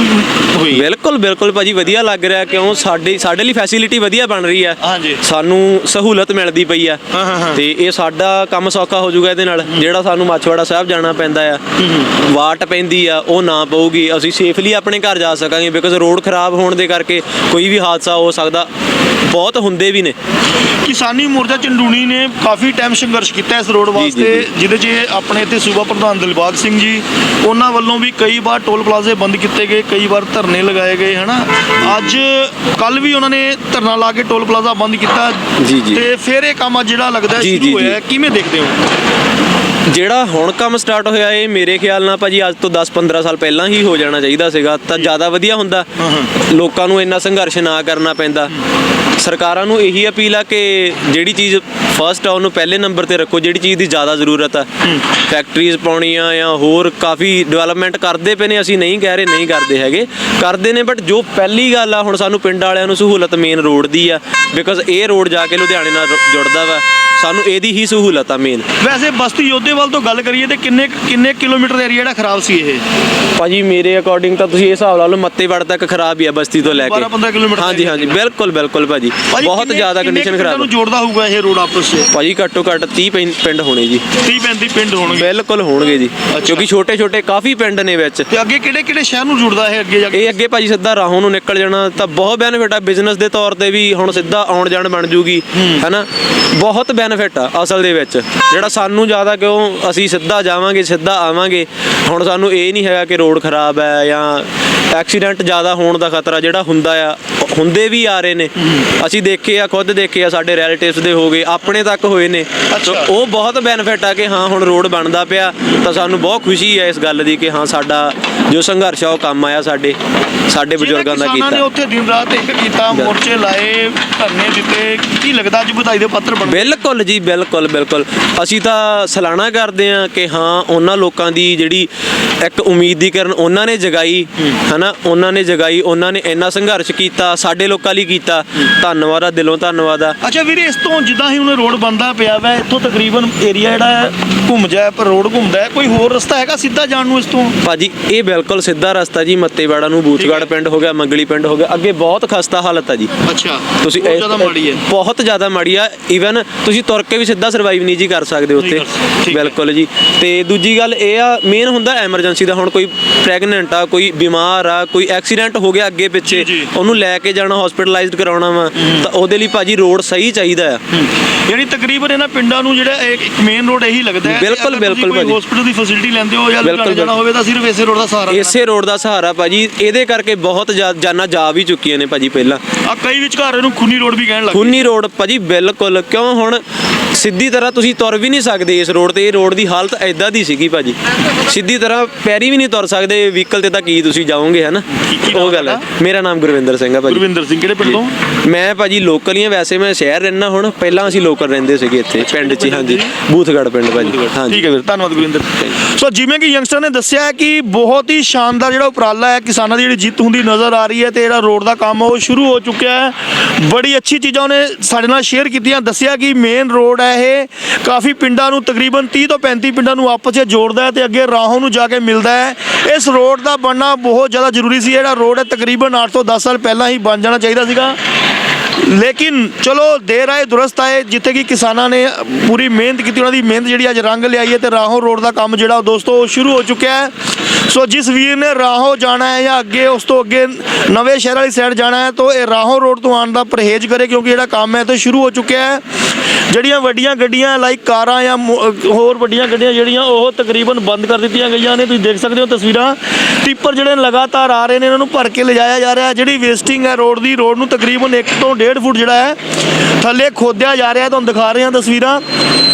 ਹੋਈ ਹੈ। ਬਿਲਕੁਲ ਬਿਲਕੁਲ ਭਾਜੀ ਵਧੀਆ ਲੱਗ ਰਿਹਾ ਕਿਉਂ ਸਾਡੇ ਸਾਡੇ ਲਈ ਫੈਸਿਲਿਟੀ ਵਧੀਆ ਬਣ ਰਹੀ ਆ ਹਾਂਜੀ। ਸਾਨੂੰ ਸਹੂਲਤ ਮਿਲਦੀ ਪਈ ਆ ਹਾਂ, ਹਾਂ, ਹਾਂ। ਤੇ ਇਹ ਸਾਡਾ ਕੰਮ ਸੌਖਾ ਹੋ ਜਾਊਗਾ ਇਹਦੇ ਨਾਲ। ਜਿਹੜਾ ਸਾਨੂੰ ਮਾਛਵਾੜਾ ਸਾਹਿਬ ਜਾਣਾ ਪੈਂਦਾ ਆ ਵਾਟ ਪੈਂਦੀ ਆ ਉਹ ਨਾ ਪਊਗੀ। ਅਸੀਂ ਸੇਫਲੀ ਆਪਣੇ ਘਰ ਜਾ ਸਕਾਂਗੇ ਬਿਕਾਜ਼ ਰੋਡ ਖਰਾਬ ਹੋਣ ਦੇ ਕਰਕੇ ਕੋਈ ਵੀ ਹਾਦਸਾ ਹੋ ਸਕਦਾ। ਬਹੁਤ ਹੁੰਦੇ ਵੀ ਨੇ। ਕਿਸਾਨੀ ਮੋਰਚਾ ਚੰਡੂਣੀ ਨੇ ਕਾਫੀ ਟਾਈਮ ਸੰਘਰਸ਼ ਕੀਤਾ ਇਸ ਰੋਡ ਵਾਸਤੇ। ਜਿਹਦੇ 'ਚ ਆਪਣੇ ਇੱਥੇ ਸੂਬਾ ਪ੍ਰਧਾਨ ਦਿਲਬਾਗ ਸਿੰਘ ਜੀ ਉਹਨਾਂ ਵੱਲੋਂ ਵੀ ਕਈ ਵਾਰ ਟੋਲ ਪਲਾਜ਼ੇ ਬੰਦ ਕੀਤੇ ਗਏ ਕਈ ਵਾਰ ਧਰਨੇ ਲਗਾਏ ਗਏ ਹਨਾ? ਅੱਜ ਕੱਲ ਵੀ ਉਹਨਾਂ ਨੇ ਧਰਨਾ ਲਾ ਕੇ ਟੋਲ ਪਲਾਜ਼ਾ ਬੰਦ ਕੀਤਾ ਜੀ, ਜੀ। ਤੇ ਫਿਰ ਇਹ ਕੰਮ ਜਿਹੜਾ ਲੱਗਦਾ ਸ਼ੁਰੂ ਹੋਇਆ। ਕਿਵੇਂ ਦੇਖਦੇ ਹੋ? ਜਿਹੜਾ ਹੁਣ ਕੰਮ ਸਟਾਰਟ ਹੋਇਆ ਇਹ ਮੇਰੇ ਖਿਆਲ ਨਾਲ ਭਾਜੀ ਅੱਜ ਤੋਂ 10-15 ਸਾਲ ਪਹਿਲਾਂ ਹੀ ਹੋ ਜਾਣਾ ਚਾਹੀਦਾ ਸੀਗਾ ਤਾਂ ਜ਼ਿਆਦਾ ਵਧੀਆ ਹੁੰਦਾ। ਲੋਕਾਂ ਨੂੰ ਇੰਨਾ ਸੰਘਰਸ਼ ਨਾ ਕਰਨਾ ਪੈਂਦਾ। ਸਰਕਾਰਾਂ ਨੂੰ ਇਹੀ ਅਪੀਲ ਆ ਕਿ ਜਿਹੜੀ ਚੀਜ਼ ਫਰਸਟ ਆ ਉਹਨੂੰ ਪਹਿਲੇ ਨੰਬਰ ਤੇ ਰੱਖੋ ਜਿਹੜੀ ਚੀਜ਼ ਦੀ ਜ਼ਿਆਦਾ ਜ਼ਰੂਰਤ ਆ। ਫੈਕਟਰੀਜ਼ ਪਾਉਣੀਆਂ ਜਾਂ ਹੋਰ ਕਾਫੀ ਡਿਵੈਲਪਮੈਂਟ ਕਰਦੇ ਪਏ ਨੇ ਅਸੀਂ ਨਹੀਂ ਕਹਿ ਰਹੇ ਨਹੀਂ ਕਰਦੇ ਹੈਗੇ। ਕਰਦੇ ਨੇ ਬਟ ਜੋ ਪਹਿਲੀ ਗੱਲ ਆ ਹੁਣ ਸਾਨੂੰ ਪਿੰਡ ਵਾਲਿਆਂ ਨੂੰ ਸਹੂਲਤ ਮੇਨ ਰੋਡ ਦੀ ਆ ਬਿਕਾਜ਼ ਇਹ ਰੋਡ ਜਾ ਕੇ ਲੁਧਿਆਣੇ ਨਾਲ ਜੁੜਦਾ ਵਾ। ਸਾਨੂੰ ਇਹਦੀ ਹੀ ਸਹੂਲਤ ਆ ਮੇਨ ਵੈਸੇ ਬਸਤੀ ਯੋਧੇਵਾਲ ਤੋਂ ਗੱਲ ਕਰੀਏ ਤੇ ਕਿੰਨੇ ਕਿੰਨੇ ਕਿਲੋਮੀਟਰ ਦਾ ਏਰੀਆ ਜਿਹੜਾ ਖਰਾਬ ਸੀ ਇਹ? ਭਾਜੀ ਮੇਰੇ ਅਕੋਰਡਿੰਗ ਤਾਂ ਤੁਸੀਂ ਇਹ ਹਿਸਾਬ ਲਾ ਲਓ ਮੱਤੇਵੜ ਤੱਕ ਖਰਾਬ ਹੀ ਆ ਬਸਤੀ ਤੋਂ ਲੈ ਕੇ। 12-15 ਕਿਲੋਮੀਟਰ ਦਾ ਹਾਂਜੀ ਹਾਂਜੀ ਬਿਲਕੁਲ ਬਿਲਕੁਲ ਭਾਜੀ। ਬਹੁਤ ਜ਼ਿਆਦਾ ਕੰਡੀਸ਼ਨ ਖਰਾਬ ਨੂੰ। ਜੋੜਦਾ ਹੋਊਗਾ ਇਹ ਰੋਡ ਆਪਸ 'ਚ ਭਾਜੀ ਘੱਟੋ ਘੱਟ 30 ਪਿੰ- ਪਿੰਡ ਹੋਣੇ ਜੀ। 30 35 ਪਿੰਡ ਹੋਣਗੇ। ਬਿਲਕੁਲ ਹੋਣਗੇ ਜੀ। ਕਿਉਂਕਿ ਛੋਟੇ ਛੋਟੇ ਕਾਫੀ ਪਿੰਡ ਨੇ ਵਿੱਚ। ਤੇ ਅੱਗੇ ਕਿਹੜੇ ਕਿਹੜੇ ਸ਼ਹਿਰ ਨੂੰ ਜੁੜਦਾ ਹੈ ਅੱਗੇ ਜਾ ਕੇ? ਇਹ ਅੱਗੇ ਭਾਜੀ ਸਿੱਧਾ ਰਾਹੋਂ ਨੂੰ ਨਿਕਲ ਜਾਣਾ ਤਾਂ ਬਹੁਤ ਬੈਨੀਫਿਟ ਆ। ਬਿਜ਼ਨਸ ਦੇ ਤੌਰ ਤੇ ਵੀ ਹੁਣ ਸਿੱਧਾ ਆਉਣ ਜਾਣ ਬਣ ਜੂਗੀ। ਹੈਨਾ? ਬਹੁਤ ਬੈਨੀਫਿਟ ਆ ਅਸਲ ਦੇ ਵਿੱਚ। ਜਿਹੜਾ ਸਾਨੂੰ ਜ਼ਿਆਦਾ ਕਿਉਂ ਅਸੀਂ ਸਿੱਧਾ ਜਾਵਾਂਗੇ, ਸਿੱਧਾ ਆਵਾਂਗੇ, ਹੁਣ ਸਾਨੂੰ ਇਹ ਨਹੀਂ ਹੈਗਾ ਕਿ ਰੋਡ ਖਰਾਬ ਹੈ ਜਾਂ ਐਕਸੀਡੈਂਟ ਜ਼ਿਆਦਾ ਹੋਣ ਦਾ ਖਤਰਾ ਜਿਹੜਾ ਹੁੰਦਾ ਆ ਹੁੰਦੇ ਵੀ ਆ ਰਹੇ ਨੇ। ਅਸੀਂ ਦੇਖੇ ਆ ਖੁਦ ਦੇਖੇ ਆ ਸਾਡੇ ਰਿਲੇਟਿਵਸ ਦੇ ਹੋ ਗਏ ਆਪਣੇ ਤੱਕ ਹੋਏ ਨੇ। ਅੱਛਾ। ਉਹ ਬਹੁਤ ਬੈਨੀਫਿਟ ਆ ਕਿ ਹਾਂ ਹੁਣ ਰੋਡ ਬਣਦਾ ਪਿਆ ਤਾਂ ਸਾਨੂੰ ਬਹੁਤ ਖੁਸ਼ੀ ਹੈ ਇਸ ਗੱਲ ਦੀ ਕਿ ਹਾਂ ਸਾਡਾ ਜੋ ਸੰਘਰਸ਼ ਆ ਉਹ ਕੰਮ ਆਇਆ ਸਾਡੇ ਸਾਡੇ ਬਜ਼ੁਰਗਾਂ ਦਾ ਕਿਸਾਨਾਂ ਨੇ ਕੀਤਾ ਉੱਥੇ ਦਿਨ ਰਾਤ ਇੱਕ ਕੀਤਾ ਮੋਰਚੇ ਲਾਏ ਧਰਨੇ ਦਿੱਤੇ ਕੀ ਲੱਗਦਾ ਅੱਜ ਵਧਾਈ ਦੇ ਪੱਤਰ ਬਣ ਬਿਲਕੁਲ ਜੀ ਬਿਲਕੁਲ ਬਿਲਕੁਲ। ਅਸੀਂ ਤਾਂ ਸਲਾਣਾ ਕਰਦੇ ਆ ਕਿ ਹਾਂ ਉਹਨਾਂ ਲੋਕਾਂ ਦੀ ਜਿਹੜੀ ਇੱਕ ਉਮੀਦ ਦੀ ਕਿਰਨ ਉਹਨਾਂ ਨੇ ਜਗਾਈ ਹਨਾ? ਉਹਨਾਂ ਨੇ ਜਗਾਈ ਉਹਨਾਂ ਨੇ ਇੰਨਾ ਸੰਘਰਸ਼ ਕੀਤਾ ਸਾਡੇ ਲੋਕਾਂ ਲਈ ਕੀਤਾ। ਧੰਨਵਾਦ ਆ ਦਿਲੋਂ ਧੰਨਵਾਦ ਆ। ਅੱਛਾ ਵੀਰੇ ਇਸ ਤੋਂ ਜਿੱਦਾਂ ਹੀ ਉਹਨੇ ਰੋਡ ਬੰਦਾ ਪਿਆ ਵਾ ਇੱਥੋਂ ਤਕਰੀਬਨ ਏਰੀਆ ਜਿਹੜਾ ਹੈ ਘੁੰਮ ਜਾਏ ਪਰ ਰੋਡ ਘੁੰਮਦਾ ਹੈ। ਕੋਈ ਹੋਰ ਰਸਤਾ ਹੈਗਾ ਸਿੱਧਾ ਜਾਣ ਨੂੰ ਇਸ ਤੋਂ? ਭਾਜੀ ਇਹ ਬਿਲਕੁਲ ਸਿੱਧਾ ਰਸਤਾ ਜੀ ਮੱਤੇਵਾੜਾ ਨੂੰ ਬੂਥਗੜ੍ਹ ਪਿੰਡ ਹੋ ਗਿਆ ਮੰਗਲੀ ਪਿੰਡ ਹੋ ਗਿਆ। ਅੱਗੇ ਬਹੁਤ ਖਸਤਾ ਹਾਲਤ ਆ ਜੀ। ਅੱਛਾ ਤੁਸੀਂ ਬਹੁਤ ਜ਼ਿਆਦਾ ਮਾੜੀ ਹੈ। ਬਹੁਤ ਜ਼ਿਆਦਾ ਮਾੜੀ ਆ। ਈਵਨ ਤੁਸੀਂ ਤੁਰ ਕੇ ਵੀ ਸਿੱਧਾ ਸਰਵਾਈਵ ਨਹੀਂ ਜੀ ਕਰ ਸਕਦੇ ਉੱਥੇ। ਬਿਲਕੁਲ ਜੀ। ਤੇ ਦੂਜੀ ਗੱਲ ਇਹ ਆ ਮੇਨ ਹੁੰਦਾ ਐਮਰਜੈਂਸੀ ਦਾ। ਹੁਣ ਕੋਈ ਪ੍ਰੈਗਨੈਂਟ ਆ ਕੋਈ ਬਿਮਾਰ ਆ ਕੋਈ ਐਕਸੀਡੈਂਟ ਹੋ ਗਿਆ ਅੱਗੇ ਪਿੱਛੇ। ਉਹਨੂੰ ਲੈ ਕੇ ਜਾਣਾ ਹਸਪੀਟਲਾਈਜ਼ਡ ਕਰਾਉਣਾ ਵਾ ਤਾਂ ਉਹਦੇ ਲਈ ਭਾਜੀ ਰੋਡ ਸਹੀ ਚਾਹੀਦਾ ਆ ਯਾਨੀ ਤਕਰੀਬਨ ਇਹਨਾਂ ਪਿੰਡਾਂ ਨੂੰ ਜਿਹੜਾ ਇੱਕ ਮੇਨ ਰੋਡ ਇਹੀ ਲੱਗਦਾ ਹੈ ਬਿਲਕੁਲ, ਬਿਲਕੁਲ ਭਾਜੀ। ਹਸਪੀਟਲ ਦੀ ਫੈਸਿਲਿਟੀ ਲੈਂਦੇ ਹੋ ਜਾਂ ਲੁਧਿਆਣੇ ਜਾਣਾ। ਹੋਵੇ ਤਾਂ ਸਿਰਫ ਇਸੇ ਰੋਡ ਦਾ ਸਹਾਰਾ ਇਸੇ ਰੋਡ ਦਾ ਸਹਾਰਾ ਭਾਜੀ ਇਹਦੇ ਕਰਕੇ ਬਹੁਤ ਜਾਨਾਂ ਜਾ ਵੀ ਚੁੱਕੀਆਂ ਨੇ ਭਾਜੀ ਪਹਿਲਾਂ। ਆ ਕਈ ਵਿਚਕਾਰ ਇਹਨੂੰ ਖੂਨੀ ਰੋਡ ਵੀ ਕਹਿਣ ਲੱਗ ਖੂਨੀ ਰੋਡ ਭਾਜੀ ਬਿਲਕੁਲ। ਕਿਉਂ ਹੁਣ ਸਿੱਧੀ ਤਰ੍ਹਾਂ ਤੁਸੀਂ ਤੁਰ ਵੀ ਨਹੀਂ ਸਕਦੇ ਇਸ ਰੋਡ ਤੇ ਇਹ ਰੋਡ ਦੀ ਹਾਲਤ ਐਦਾਂ ਦੀ ਸੀਗੀ ਭਾਜੀ। ਸਿੱਧੀ ਤਰ੍ਹਾਂ ਪੈਰੀ ਵੀ ਨਹੀਂ ਤੁਰ ਸਕਦੇ ਵਹੀਕਲ ਤੇ ਤਾਂ ਕੀ ਤੁਸੀਂ ਜਾਓਗੇ? ਹਨਾ? ਕੀ ਨਾਮ ਉਹ ਗੱਲ ਹੈ? ਮੇਰਾ ਨਾਮ ਗੁਰਵਿੰਦਰ ਸਿੰਘ ਹੈ ਭਾਜੀ। ਗੁਰਵਿੰਦਰ ਸਿੰਘ ਕਿਹੜੇ ਪਿੰਡ ਤੋਂ? ਮੈਂ ਭਾਜੀ ਲੋਕਲ ਹੀ ਹਾਂ ਵੈਸੇ ਮੈਂ ਸ਼ਹਿਰ ਰਹਿਣਾ ਹੁਣ ਪਹਿਲਾਂ ਅਸੀਂ ਲੋਕਲ ਰਹਿੰਦੇ ਸੀਗੇ ਇੱਥੇ ਪਿੰਡ 'ਚ ਹਾਂਜੀ। ਬੂਥਗੜ ਪਿੰਡ ਭਾਜੀ ਹਾਂਜੀ। ਠੀਕ ਹੈ ਵੀਰ ਧੰਨਵਾਦ ਗੁਰਿੰਦਰ ਸੋ ਜਿਵੇਂ ਕਿ ਯੰਗਸਟਰ ਨੇ ਦੱਸਿਆ ਕਿ ਬਹੁਤ ਹੀ ਸ਼ਾਨਦਾਰ ਜਿਹੜਾ ਉਪਰਾਲਾ ਹੈ ਕਿਸਾਨਾਂ ਦੀ ਜਿਹੜੀ ਜਿੱਤ ਹੁੰਦੀ ਨਜ਼ਰ ਆ ਰਹੀ ਹੈ ਤੇ ਜਿਹੜਾ ਰੋਡ ਦਾ ਕੰਮ ਉਹ ਸ਼ੁਰੂ ਹੋ ਚੁੱਕਿਆ ਹੈ। ਬੜੀ ਅੱਛੀ ਚੀਜ਼ਾਂ ਉਹਨੇ ਸਾਡੇ ਨਾਲ ਸ਼ੇਅਰ ਕੀਤੀਆਂ ਦੱਸਿਆ ਕਿ ਮੇਨ ਰੋਡ ਹੈ ਇਹ। ਕਾਫੀ ਪਿੰਡਾਂ ਨੂੰ ਤਕਰੀਬਨ 30 ਤੋਂ 35 ਪਿੰਡਾਂ ਨੂੰ ਆਪਸ ਵਿੱਚ ਜੋੜਦਾ ਹੈ ਤੇ ਅੱਗੇ ਰਾਹੋਂ ਨੂੰ ਜਾ ਕੇ ਮਿਲਦਾ ਹੈ। ਇਸ ਰੋਡ ਦਾ ਬਣਨਾ ਬਹੁਤ ਜ਼ਿਆਦਾ ਜ਼ਰੂਰੀ ਸੀ। ਜਿਹੜਾ ਰੋਡ ਹੈ, ਤਕਰੀਬਨ 8 ਤੋਂ 10 ਸਾਲ ਪਹਿਲਾਂ ਹੀ ਬਣ ਜਾਣਾ ਚਾਹੀਦਾ ਸੀਗਾ। ਲੇਕਿਨ ਚਲੋ ਦੇਰ ਆਏ, ਦੁਰਸਤ ਆਏ, ਜਿੱਥੇ ਕਿ ਕਿਸਾਨਾਂ ਨੇ ਪੂਰੀ ਮਿਹਨਤ ਕੀਤੀ, ਉਹਨਾਂ ਦੀ ਮਿਹਨਤ ਜਿਹੜੀ ਅੱਜ ਰੰਗ ਲਿਆਈ ਹੈ ਤੇ ਰਾਹੋਂ ਰੋਡ ਦਾ ਕੰਮ ਜਿਹੜਾ ਦੋਸਤੋ ਉਹ ਸ਼ੁਰੂ ਹੋ ਚੁੱਕਿਆ ਹੈ। ਸੋ ਜਿਸ ਵੀਰ ਨੇ ਰਾਹੋਂ ਜਾਣਾ ਹੈ ਜਾਂ ਅੱਗੇ ਉਸ ਤੋਂ ਅੱਗੇ ਨਵੇਂ ਸ਼ਹਿਰ ਵਾਲੀ ਸਾਈਡ ਜਾਣਾ ਹੈ, ਤਾਂ ਇਹ ਰਾਹੋਂ ਰੋਡ ਤੋਂ ਆਉਣ ਦਾ ਪਰਹੇਜ਼ ਕਰੇ, ਕਿਉਂਕਿ ਜਿਹੜਾ ਕੰਮ ਹੈ ਤੇ ਸ਼ੁਰੂ ਹੋ ਚੁੱਕਿਆ ਹੈ। ਜਿਹੜੀਆਂ ਵੱਡੀਆਂ ਗੱਡੀਆਂ ਲਾਈਕ ਕਾਰਾਂ ਜਾਂ ਹੋਰ ਵੱਡੀਆਂ ਗੱਡੀਆਂ ਜਿਹੜੀਆਂ, ਉਹ ਤਕਰੀਬਨ ਬੰਦ ਕਰ ਦਿੱਤੀਆਂ ਗਈਆਂ ਨੇ। ਤੁਸੀਂ ਦੇਖ ਸਕਦੇ ਹੋ ਤਸਵੀਰਾਂ। ਟਿੱਪਰ ਜਿਹੜੇ ਲਗਾਤਾਰ ਆ ਰਹੇ ਨੇ, ਇਹਨਾਂ ਨੂੰ ਭਰ ਕੇ ਲਿਜਾਇਆ ਜਾ ਰਿਹਾ ਜਿਹੜੀ ਵੇਸਟਿੰਗ ਹੈ ਰੋਡ ਦੀ, ਰੋਡ ਨੂੰ ਤਕਰੀਬਨ 1 ਤੋਂ 1.5 ਫੁੱਟ ਜਿਹੜਾ ਹੈ ਥੱਲੇ ਖੋਦਿਆ ਜਾ ਰਿਹਾ ਤੁਹਾਨੂੰ ਦਿਖਾ ਰਹੇ ਹਾਂ ਤਸਵੀਰਾਂ।